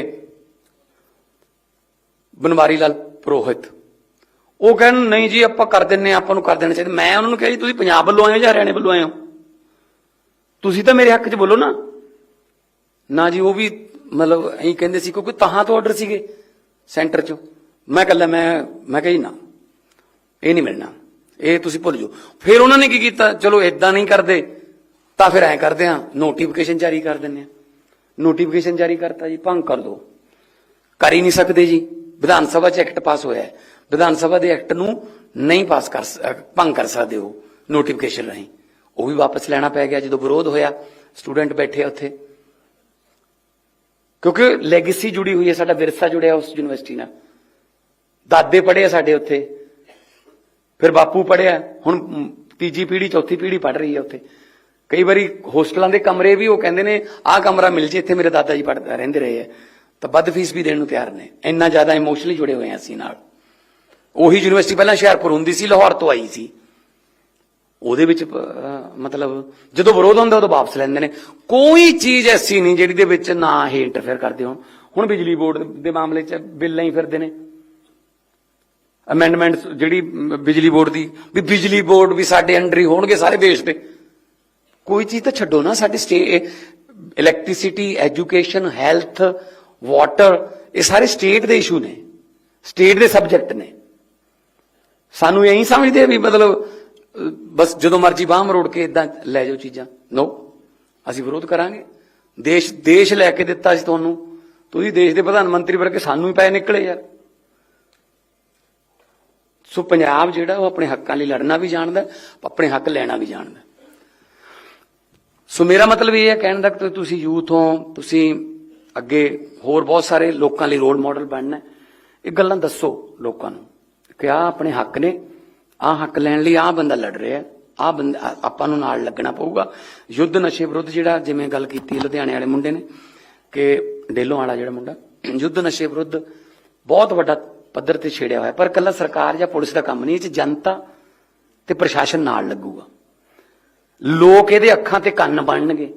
ਬਨਵਾਰੀ ਲਾਲ ਪ੍ਰੋਹਿਤ। ਉਹ ਕਹਿਣ ਨਹੀਂ ਜੀ ਆਪਾਂ ਕਰ ਦਿੰਨੇ ਹਾਂ, ਆਪਾਂ ਨੂੰ ਕਰ ਦੇਣਾ ਚਾਹੀਦਾ। ਮੈਂ ਉਹਨਾਂ ਨੂੰ ਕਿਹਾ ਜੀ ਤੁਸੀਂ ਪੰਜਾਬ ਵੱਲੋਂ ਆਏ ਹੋ ਜਾਂ ਹਰਿਆਣੇ ਵੱਲੋਂ ਆਏ ਹੋ? ਤੁਸੀਂ ਤਾਂ ਮੇਰੇ ਹੱਕ 'ਚ ਬੋਲੋ ਨਾ। ਨਾ ਜੀ ਉਹ ਵੀ ਮਤਲਬ ਐਂ ਕਹਿੰਦੇ ਸੀ ਕਿਉਂਕਿ ਤਹਾਂ ਤੋਂ ਆਰਡਰ ਸੀਗੇ ਸੈਂਟਰ 'ਚੋਂ। ਮੈਂ ਕੱਲਾ ਮੈਂ ਮੈਂ ਕਹੀ ਨਾ। ਇਹ ਨਹੀਂ ਮਿਲਣਾ। ਇਹ ਤੁਸੀਂ ਭੁੱਲ ਜਾਓ। ਫਿਰ ਉਹਨਾਂ ਨੇ ਕੀ ਕੀਤਾ? ਚਲੋ ਇਦਾਂ ਨਹੀਂ ਕਰਦੇ। ਤਾਂ ਫਿਰ ਐਂ ਕਰਦੇ ਆ ਨੋਟੀਫਿਕੇਸ਼ਨ ਜਾਰੀ ਕਰ ਦਿੰਦੇ ਆ। ਨੋਟੀਫਿਕੇਸ਼ਨ ਜਾਰੀ ਕਰਤਾ ਜੀ ਭੰਗ ਕਰ ਦੋ। ਕਰ ਹੀ ਨਹੀਂ ਸਕਦੇ ਜੀ। ਵਿਧਾਨ ਸਭਾ 'ਚ ਐਕਟ ਪਾਸ ਹੋਇਆ ਹੈ। ਵਿਧਾਨ ਸਭਾ ਦੇ ਐਕਟ ਨੂੰ ਨਹੀਂ ਪਾਸ ਕਰ ਭੰਗ ਕਰ ਸਕਦੇ ਹੋ ਨੋਟੀਫਿਕੇਸ਼ਨ ਰਾਹੀਂ। ਉਹ ਵੀ ਵਾਪਸ ਲੈਣਾ ਪੈ ਗਿਆ ਜਦੋਂ ਵਿਰੋਧ ਹੋਇਆ ਸਟੂਡੈਂਟ ਬੈਠੇ ਆ ਉੱਥੇ। ਕਿਉਂਕਿ ਲੈਗੇਸੀ ਜੁੜੀ ਹੋਈ ਹੈ, ਸਾਡਾ ਵਿਰਸਾ ਜੁੜਿਆ ਉਸ ਯੂਨੀਵਰਸਿਟੀ ਨਾਲ। ਦਾਦੇ ਪੜ੍ਹੇ ਆ ਸਾਡੇ ਉੱਥੇ। ਫਿਰ ਬਾਪੂ ਪੜ੍ਹਿਆ, ਹੁਣ ਤੀਜੀ ਪੀੜ੍ਹੀ, ਚੌਥੀ ਪੀੜ੍ਹੀ ਪੜ੍ਹ ਰਹੀ ਹੈ ਉੱਥੇ। ਕਈ ਵਾਰੀ ਹੋਸਟਲਾਂ ਦੇ ਕਮਰੇ ਵੀ ਉਹ ਕਹਿੰਦੇ ਨੇ, ਆਹ ਕਮਰਾ ਮਿਲ ਜੇ, ਇੱਥੇ ਮੇਰੇ ਦਾਦਾ ਜੀ ਪੜ੍ਹਦੇ ਰਹਿੰਦੇ ਰਹੇ ਆ। ਤਾਂ ਵੱਧ ਫੀਸ ਵੀ ਦੇਣ ਨੂੰ ਤਿਆਰ ਨੇ। ਇੰਨਾ ਜ਼ਿਆਦਾ ਇਮੋਸ਼ਨਲੀ ਜੁੜੇ ਹੋਏ ਆ ਅਸੀਂ ਨਾਲ। ਉਹੀ ਯੂਨੀਵਰਸਿਟੀ ਪਹਿਲਾਂ ਹੁਸ਼ਿਆਰਪੁਰ ਹੁੰਦੀ ਸੀ, ਲਾਹੌਰ ਤੋਂ ਆਈ ਸੀ। ਉਹਦੇ ਵਿੱਚ ਮਤਲਬ ਜਦੋਂ ਵਿਰੋਧ ਹੁੰਦਾ ਉਦੋਂ ਵਾਪਸ ਲੈਂਦੇ ਨੇ। ਕੋਈ ਚੀਜ਼ ਐਸੀ ਨਹੀਂ ਜਿਹੜੀ ਦੇ ਵਿੱਚ ਨਾ ਇਹ ਇੰਟਰਫੇਅਰ ਕਰਦੇ ਹੋਣ। ਹੁਣ ਬਿਜਲੀ ਬੋਰਡ ਦੇ ਮਾਮਲੇ 'ਚ ਬਿੱਲਾਂ ਹੀ ਫਿਰਦੇ ਨੇ। ਅਮੈਂਡਮੈਂਟ ਜਿਹੜੀ ਬਿਜਲੀ ਬੋਰਡ ਦੀ, ਵੀ ਬਿਜਲੀ ਬੋਰਡ ਵੀ ਸਾਡੇ ਅੰਡਰ ਹੀ ਹੋਣਗੇ ਸਾਰੇ ਦੇਸ਼ ਦੇ। ਕੋਈ ਚੀਜ਼ ਤਾਂ ਛੱਡੋ ਨਾ, ਸਾਡੇ state electricity education health water ਇਹ ਸਾਰੇ ਸਟੇਟ ਦੇ ਇਸ਼ੂ ਨੇ। ਸਟੇਟ ਦੇ ਸਬਜੈਕਟ ਨੇ। ਸਾਨੂੰ ਇਹੀ ਸਮਝਦੇ ਵੀ ਮਤਲਬ ਬਸ ਜਦੋਂ ਮਰਜ਼ੀ ਬਾਹ ਮਰੋੜ ਕੇ ਇਦਾਂ ਲੈ ਜਾਓ ਚੀਜ਼ਾਂ। ਨੋ ਅਸੀਂ ਵਿਰੋਧ ਕਰਾਂਗੇ। ਦੇਸ਼ ਦੇਸ਼ ਲੈ ਕੇ ਦਿੱਤਾ ਸੀ ਤੁਹਾਨੂੰ। ਤੁਸੀਂ ਦੇਸ਼ ਦੇ ਪ੍ਰਧਾਨ ਮੰਤਰੀ ਵਰਗੇ ਸਾਨੂੰ ਹੀ ਪਏ ਨਿਕਲੇ ਯਾਰ। ਸੋ ਪੰਜਾਬ ਜਿਹੜਾ ਉਹ ਆਪਣੇ ਹੱਕਾਂ ਲਈ ਲੜਨਾ ਵੀ ਜਾਣਦਾ, ਆਪਣੇ ਹੱਕ ਲੈਣਾ ਵੀ ਜਾਣਦਾ। ਸੋ ਮੇਰਾ ਮਤਲਬ ਇਹ ਹੈ ਕਹਿਣ ਦਾ ਕਿ ਤੁਸੀਂ ਯੂਥ ਹੋ, ਤੁਸੀਂ ਅੱਗੇ ਹੋਰ ਬਹੁਤ ਸਾਰੇ ਲੋਕਾਂ ਲਈ ਰੋਲ ਮਾਡਲ ਬਣਨਾ ਇਹ ਗੱਲਾਂ ਦੱਸੋ ਲੋਕਾਂ ਨੂੰ। ਕਿ ਆਹ ਆਪਣੇ ਹੱਕ ਨੇ, ਆਹ ਹੱਕ ਲੈਣ ਲਈ ਆਹ ਬੰਦਾ ਲੜ ਰਿਹਾ, ਆਹ ਬੰਦਾ ਆਪਾਂ ਨੂੰ ਨਾਲ ਲੱਗਣਾ ਪਊਗਾ। ਯੁੱਧ ਨਸ਼ੇ ਵਿਰੁੱਧ ਜਿਹੜਾ ਜਿਵੇਂ ਗੱਲ ਕੀਤੀ ਲੁਧਿਆਣੇ ਵਾਲੇ ਮੁੰਡੇ ਨੇ, ਕਿ ਡੇਲੋਂ ਵਾਲਾ ਜਿਹੜਾ ਮੁੰਡਾ, ਯੁੱਧ ਨਸ਼ੇ ਵਿਰੁੱਧ ਬਹੁਤ ਵੱਡਾ ਪੱਧਰ ਤੇ ਛੇੜਿਆ ਹੋਇਆ, ਪਰ ਕੱਲਾ ਸਰਕਾਰ ਜਾਂ ਪੁਲਿਸ ਦਾ ਕੰਮ ਨਹੀਂ, ਇਹ ਚ ਜਨਤਾ ਤੇ ਪ੍ਰਸ਼ਾਸਨ ਨਾਲ ਲੱਗੂਗਾ। ਲੋਕ ਇਹਦੇ ਅੱਖਾਂ ਤੇ ਕੰਨ ਬਣਨਗੇ।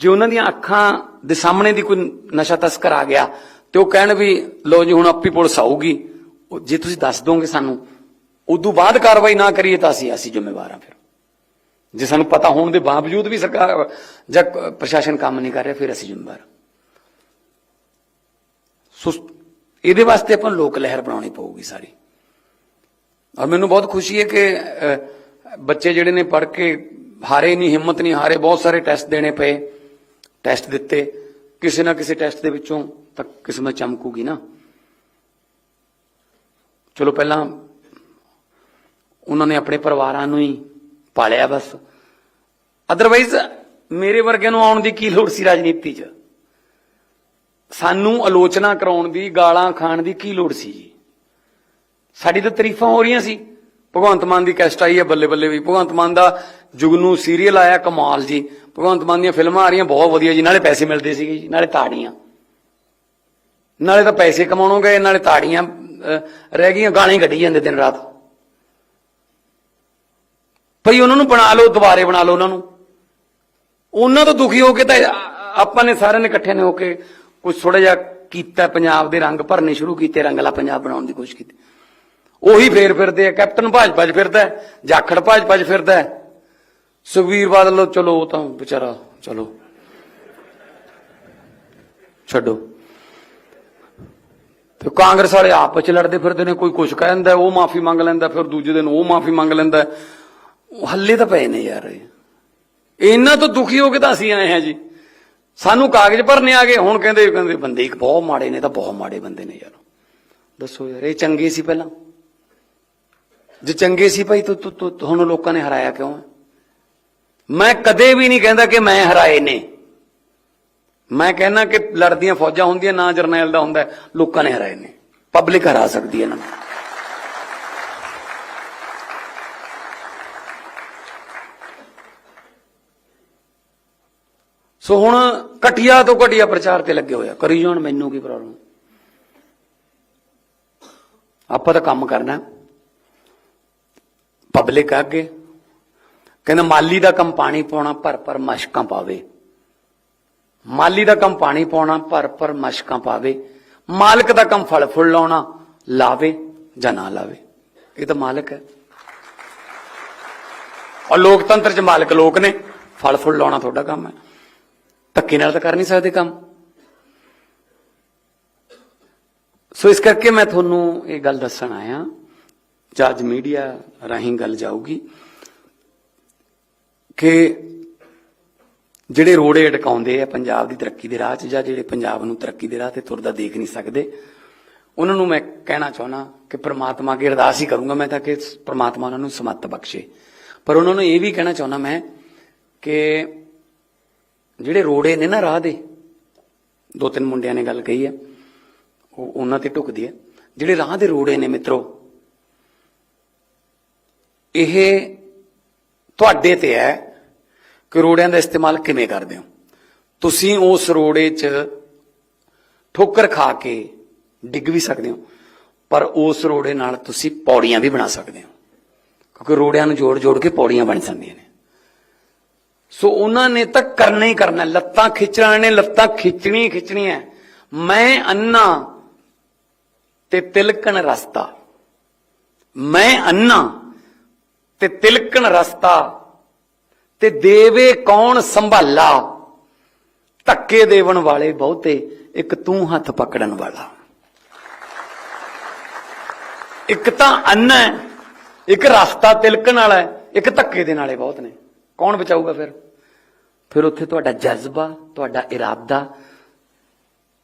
ਜੇ ਉਹਨਾਂ ਦੀਆਂ ਅੱਖਾਂ ਦੇ ਸਾਹਮਣੇ ਦੀ ਕੋਈ ਨਸ਼ਾ ਤਸਕਰ ਆ ਗਿਆ, ਤੇ ਉਹ ਕਹਿਣ ਵੀ ਲੋ ਜੀ, ਹੁਣ ਆਪੀ ਪੁਲਿਸ ਆਊਗੀ। ਜੇ ਤੁਸੀਂ ਦੱਸ ਦੋਗੇ ਸਾਨੂੰ, ਉਦੋਂ ਬਾਅਦ ਕਾਰਵਾਈ ਨਾ ਕਰੀਏ ਤਾਂ ਅਸੀਂ ਅਸੀਂ ਜ਼ਿੰਮੇਵਾਰ ਹਾਂ ਫਿਰ। ਜੇ ਸਾਨੂੰ ਪਤਾ ਹੋਣ ਦੇ ਬਾਵਜੂਦ ਵੀ ਸਰਕਾਰ ਜਾਂ ਪ੍ਰਸ਼ਾਸਨ ਕੰਮ ਨਹੀਂ ਕਰ ਰਿਹਾ, ਫਿਰ ਅਸੀਂ ਜ਼ਿੰਮੇਵਾਰ ਸੋ ਇਹਦੇ ਵਾਸਤੇ ਆਪਾਂ ਨੂੰ ਲੋਕ ਲਹਿਰ ਬਣਾਉਣੀ ਪਊਗੀ ਸਾਰੀ। ਔਰ ਮੈਨੂੰ ਬਹੁਤ ਖੁਸ਼ੀ ਹੈ ਕਿ ਬੱਚੇ ਜਿਹੜੇ ਨੇ ਪੜ੍ਹ ਕੇ ਹਾਰੇ ਨਹੀਂ ਹਿੰਮਤ ਨਹੀਂ ਹਾਰੇ, ਬਹੁਤ ਸਾਰੇ ਟੈਸਟ ਦੇਣੇ ਪਏ, ਟੈਸਟ ਦਿੱਤੇ। ਕਿਸੇ ਨਾ ਕਿਸੇ ਟੈਸਟ ਦੇ ਵਿੱਚੋਂ ਤਾਂ ਕਿਸਮਤ ਚਮਕੂਗੀ ਨਾ। ਚਲੋ ਪਹਿਲਾਂ ਉਹਨਾਂ ਨੇ ਆਪਣੇ ਪਰਿਵਾਰਾਂ ਨੂੰ ਹੀ ਪਾਲਿਆ ਬਸ। ਅਦਰਵਾਈਜ਼ ਮੇਰੇ ਵਰਗਿਆਂ ਨੂੰ ਆਉਣ ਦੀ ਕੀ ਲੋੜ ਸੀ ਰਾਜਨੀਤੀ 'ਚ? ਸਾਨੂੰ ਆਲੋਚਨਾ ਕਰਾਉਣ ਦੀ, ਗਾਲਾਂ ਖਾਣ ਦੀ ਕੀ ਲੋੜ ਸੀ ਜੀ? ਸਾਡੀ ਤਾਂ ਤਾਰੀਫਾਂ ਹੋ ਰਹੀਆਂ ਸੀ। ਭਗਵੰਤ ਮਾਨ ਦੀ ਕੈਸਟ ਆਈ ਹੈ ਬੱਲੇ ਬੱਲੇ ਵੀ। ਭਗਵੰਤ ਮਾਨ ਦਾ ਜੁਗਨੂ ਸੀਰੀਅਲ ਆਇਆ, ਕਮਾਲ ਜੀ। ਭਗਵੰਤ ਮਾਨ ਦੀਆਂ ਫਿਲਮਾਂ ਆ ਰਹੀਆਂ, ਬਹੁਤ ਵਧੀਆ ਜੀ। ਨਾਲੇ ਪੈਸੇ ਮਿਲਦੇ ਸੀਗੇ ਜੀ, ਨਾਲੇ ਤਾੜੀਆਂ। ਨਾਲੇ ਤਾਂ ਪੈਸੇ ਕਮਾਉਣੋਂ ਗਏ ਨਾਲੇ ਤਾੜੀਆਂ ਰਹਿ ਗਈਆਂ ਗਾਣੇ ਕੱਢੀ ਜਾਂਦੇ ਦਿਨ ਰਾਤ। ਭਈ ਉਹਨਾਂ ਨੂੰ ਬਣਾ ਲਓ, ਦੁਬਾਰੇ ਬਣਾ ਲਓ ਉਹਨਾਂ ਨੂੰ। ਉਹਨਾਂ ਤੋਂ ਦੁਖੀ ਹੋ ਕੇ ਤਾਂ ਆਪਾਂ ਨੇ ਸਾਰਿਆਂ ਨੇ ਇਕੱਠੇ ਨੇ ਹੋ ਕੇ ਕੁਝ ਥੋੜਾ ਜਿਹਾ ਕੀਤਾ, ਪੰਜਾਬ ਦੇ ਰੰਗ ਭਰਨੇ ਸ਼ੁਰੂ ਕੀਤੇ ਰੰਗਲਾ ਪੰਜਾਬ ਬਣਾਉਣ ਦੀ ਕੋਸ਼ਿਸ਼ ਕੀਤੀ। ਉਹੀ ਫੇਰ ਫਿਰਦੇ ਆ, ਕੈਪਟਨ ਭਾਜਪਾ 'ਚ ਫਿਰਦਾ ਜਾਖੜ ਭਾਜਪਾ 'ਚ ਫਿਰਦਾ ਹੈ। ਸੁਖਬੀਰ ਬਾਦਲ, ਚਲੋ ਉਹ ਤਾਂ ਵਿਚਾਰਾ, ਚਲੋ। ਛੱਡੋ। ਤੇ ਕਾਂਗਰਸ ਵਾਲੇ ਆਪਸ ਚ ਲੜਦੇ ਫਿਰਦੇ ਨੇ, ਕੋਈ ਕੁਝ ਕਹਿੰਦਾ, ਉਹ ਮਾਫੀ ਮੰਗ ਲੈਂਦਾ, ਫਿਰ ਦੂਜੇ ਦਿਨ ਉਹ ਮਾਫੀ ਮੰਗ ਲੈਂਦਾ। ਉਹ ਹੱਲੇ ਤਾਂ ਪਏ ਨੇ ਯਾਰ ਇਹਨਾਂ ਤੋਂ ਦੁਖੀ ਹੋ ਕੇ ਤਾਂ ਅਸੀਂ ਆਏ ਹਾਂ ਜੀ। ਸਾਨੂੰ ਕਾਗਜ਼ ਭਰਨੇ ਆ ਗਏ, ਹੁਣ ਕਹਿੰਦੇ ਕਹਿੰਦੇ ਬੰਦੇ ਇੱਕ ਬਹੁਤ ਮਾੜੇ ਨੇ ਤਾਂ ਬਹੁਤ ਮਾੜੇ ਬੰਦੇ ਨੇ ਯਾਰ। ਦੱਸੋ ਯਾਰ, ਇਹ ਚੰਗੇ ਸੀ ਪਹਿਲਾਂ? ਜੇ ਚੰਗੇ ਸੀ ਭਾਈ ਤੂੰ ਹੁਣ ਲੋਕਾਂ ਨੇ ਹਰਾਇਆ ਕਿਉਂ ਹੈ? ਮੈਂ ਕਦੇ ਵੀ ਨਹੀਂ ਕਹਿੰਦਾ ਕਿ ਮੈਂ ਹਰਾਏ ਨੇ। ਮੈਂ ਕਹਿੰਦਾ ਕਿ ਲੜਦੀਆਂ ਫੌਜਾਂ ਹੁੰਦੀਆਂ, ਨਾ ਜਰਨੈਲ ਦਾ ਹੁੰਦਾ ਲੋਕਾਂ ਨੇ ਹਰਾਏ ਨੇ। ਪਬਲਿਕ ਹਰਾ ਸਕਦੀ ਹੈ ਇਹਨਾਂ ਨੂੰ। ਸੋ ਹੁਣ ਘਟੀਆ ਤੋਂ ਘਟੀਆ ਪ੍ਰਚਾਰ ਤੇ ਲੱਗੇ ਹੋਇਆ। ਕਰੀ ਜਾਣ, ਮੈਨੂੰ ਕੀ ਪ੍ਰੋਬਲਮ ਆਪਾਂ ਤਾਂ ਕੰਮ ਕਰਨਾ ਪਬਲਿਕ ਅੱਗੇ। ਕਹਿੰਦਾ ਮਾਲੀ ਦਾ ਕੰਮ ਪਾਣੀ ਪਾਉਣਾ ਭਰ ਭਰ ਮਸ਼ਕਾਂ ਪਾਵੇ। ਮਾਲੀ ਦਾ ਕੰਮ ਪਾਣੀ ਪਾਉਣਾ, ਭਰ ਭਰ ਮਸ਼ਕਾਂ ਪਾਵੇ, ਮਾਲਕ ਦਾ ਕੰਮ ਫਲ ਫੁੱਲ ਲਾਉਣਾ, ਲਾਵੇ ਜਾਂ ਨਾ ਲਾਵੇ। ਇਹ ਤਾਂ ਮਾਲਕ ਹੈ। ਔਰ ਲੋਕਤੰਤਰ ਚ ਮਾਲਕ ਲੋਕ ਨੇ, ਫਲ ਫੁੱਲ ਲਾਉਣਾ ਤੁਹਾਡਾ ਕੰਮ ਹੈ। ਧੱਕੇ ਨਾਲ ਤਾਂ ਕਰ ਨਹੀਂ ਸਕਦੇ ਕੰਮ। ਸੋ ਇਸ ਕਰਕੇ ਮੈਂ ਤੁਹਾਨੂੰ ਇਹ ਗੱਲ ਦੱਸਣ ਆਇਆ, ਜੱਜ ਮੀਡੀਆ ਰਾਹੀਂ ਗੱਲ ਜਾਊਗੀ ਕਿ ਜਿਹੜੇ ਰੋੜੇ ਅਟਕਾਉਂਦੇ ਆ ਪੰਜਾਬ ਦੀ ਤਰੱਕੀ ਦੇ ਰਾਹ 'ਚ ਜਾਂ ਜਿਹੜੇ ਪੰਜਾਬ ਨੂੰ ਤਰੱਕੀ ਦੇ ਰਾਹ ਤੇ ਤੁਰਦਾ ਦੇਖ ਨਹੀਂ ਸਕਦੇ, ਉਹਨਾਂ ਨੂੰ ਮੈਂ ਕਹਿਣਾ ਚਾਹੁੰਦਾ ਕਿ ਪ੍ਰਮਾਤਮਾ ਅੱਗੇ ਅਰਦਾਸ ਹੀ ਕਰੂੰਗਾ ਮੈਂ ਤਾਂ ਕਿ ਪ੍ਰਮਾਤਮਾ ਉਹਨਾਂ ਨੂੰ ਸਮੱਤ ਬਖਸ਼ੇ। ਪਰ ਉਹਨਾਂ ਨੂੰ ਇਹ ਵੀ ਕਹਿਣਾ ਚਾਹੁੰਦਾ ਮੈਂ ਕਿ ਜਿਹੜੇ ਰੋੜੇ ਨੇ ਨਾ ਰਾਹ ਦੇ ਦੋ ਤਿੰਨ ਮੁੰਡਿਆਂ ਨੇ ਗੱਲ ਕਹੀ ਹੈ, ਉਹ ਉਹਨਾਂ ਤੇ ਢੁਕਦੀ ਹੈ। ਜਿਹੜੇ ਰਾਹ ਦੇ ਰੋੜੇ ਨੇ ਮਿੱਤਰੋ, ਇਹ ਤੁਹਾਡੇ ਤੇ ਹੈ ਕਿ ਰੋੜਿਆਂ ਦਾ ਇਸਤੇਮਾਲ ਕਿਵੇਂ ਕਰਦੇ ਹੋ? ਤੁਸੀਂ ਉਸ ਰੋੜੇ 'ਚ ਠੋਕਰ ਖਾ ਕੇ ਡਿੱਗ ਵੀ ਸਕਦੇ ਹੋ, ਪਰ ਉਸ ਰੋੜੇ ਨਾਲ ਤੁਸੀਂ ਪੌੜੀਆਂ ਵੀ ਬਣਾ ਸਕਦੇ ਹੋ। ਕਿਉਂਕਿ ਰੋੜਿਆਂ ਨੂੰ ਜੋੜ ਜੋੜ ਕੇ ਪੌੜੀਆਂ ਬਣ ਜਾਂਦੀਆਂ ਨੇ। ਸੋ ਉਹਨਾਂ ਨੇ ਤਾਂ ਕਰਨਾ ਹੀ ਕਰਨਾ, ਲੱਤਾਂ ਖਿੱਚਣਾ ਨੇ ਲੱਤਾਂ ਖਿੱਚਣੀ ਖਿੱਚਣੀਆਂ। ਮੈਂ ਅੰਨਾ ਤੇ ਤਿਲਕਣ ਰਸਤਾ। ਮੈਂ ਅੰਨਾ ਤੇ ਤਿਲਕਣ ਰਸਤਾ ਤੇ ਦੇਵੇ ਕੌਣ ਸੰਭਾਲਾ? ਧੱਕੇ ਦੇਵਣ ਵਾਲੇ ਬਹੁਤੇ, ਇੱਕ ਤੂੰ ਹੱਥ ਪਕੜਨ ਵਾਲਾ। ਇੱਕ ਤਾਂ ਅੰਨ ਹੈ, ਇੱਕ ਰਸਤਾ ਤਿਲਕਣ ਵਾਲਾ ਇੱਕ ਧੱਕੇ ਦੇਣ ਵਾਲੇ ਬਹੁਤ ਨੇ। ਕੌਣ ਬਚਾਊਗਾ ਫਿਰ? ਫਿਰ ਉੱਥੇ ਤੁਹਾਡਾ ਜਜ਼ਬਾ, ਤੁਹਾਡਾ ਇਰਾਦਾ,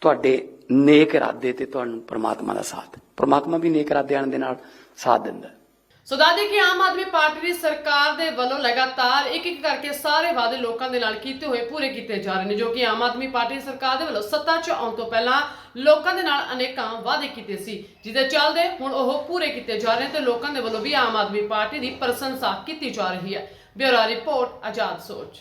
ਤੁਹਾਡੇ ਨੇਕ ਇਰਾਦੇ ਤੇ ਤੁਹਾਨੂੰ ਪ੍ਰਮਾਤਮਾ ਦਾ ਸਾਥ। ਪ੍ਰਮਾਤਮਾ ਵੀ ਨੇਕ ਇਰਾਦਿਆਂ ਦੇ ਨਾਲ ਸਾਥ ਦਿੰਦਾ। ਸੋ ਦਾਦੀ ਕਿ ਆਮ ਆਦਮੀ ਪਾਰਟੀ ਦੀ ਸਰਕਾਰ ਦੇ ਵੱਲੋਂ ਲਗਾਤਾਰ ਇੱਕ ਇੱਕ ਕਰਕੇ ਸਾਰੇ ਵਾਅਦੇ ਲੋਕਾਂ ਦੇ ਨਾਲ ਕੀਤੇ ਹੋਏ ਪੂਰੇ ਕੀਤੇ ਜਾ ਰਹੇ ਨੇ, ਜੋ ਕਿ ਆਮ ਆਦਮੀ ਪਾਰਟੀ ਸਰਕਾਰ ਦੇ ਵੱਲੋਂ ਸੱਤਾ 'ਚ ਆਉਣ ਤੋਂ ਪਹਿਲਾਂ ਲੋਕਾਂ ਦੇ ਨਾਲ ਅਨੇਕਾਂ ਵਾਅਦੇ ਕੀਤੇ ਸੀ, ਜਿਹਦੇ ਚੱਲਦੇ ਹੁਣ ਉਹ ਪੂਰੇ ਕੀਤੇ ਜਾ ਰਹੇ ਨੇ ਤੇ ਲੋਕਾਂ ਦੇ ਵੱਲੋਂ ਵੀ ਆਮ ਆਦਮੀ ਪਾਰਟੀ ਦੀ ਪ੍ਰਸ਼ੰਸਾ ਕੀਤੀ ਜਾ ਰਹੀ ਹੈ। ਬਿਊਰੋ ਰਿਪੋਰਟ, ਆਜ਼ਾਦ ਸੋਚ।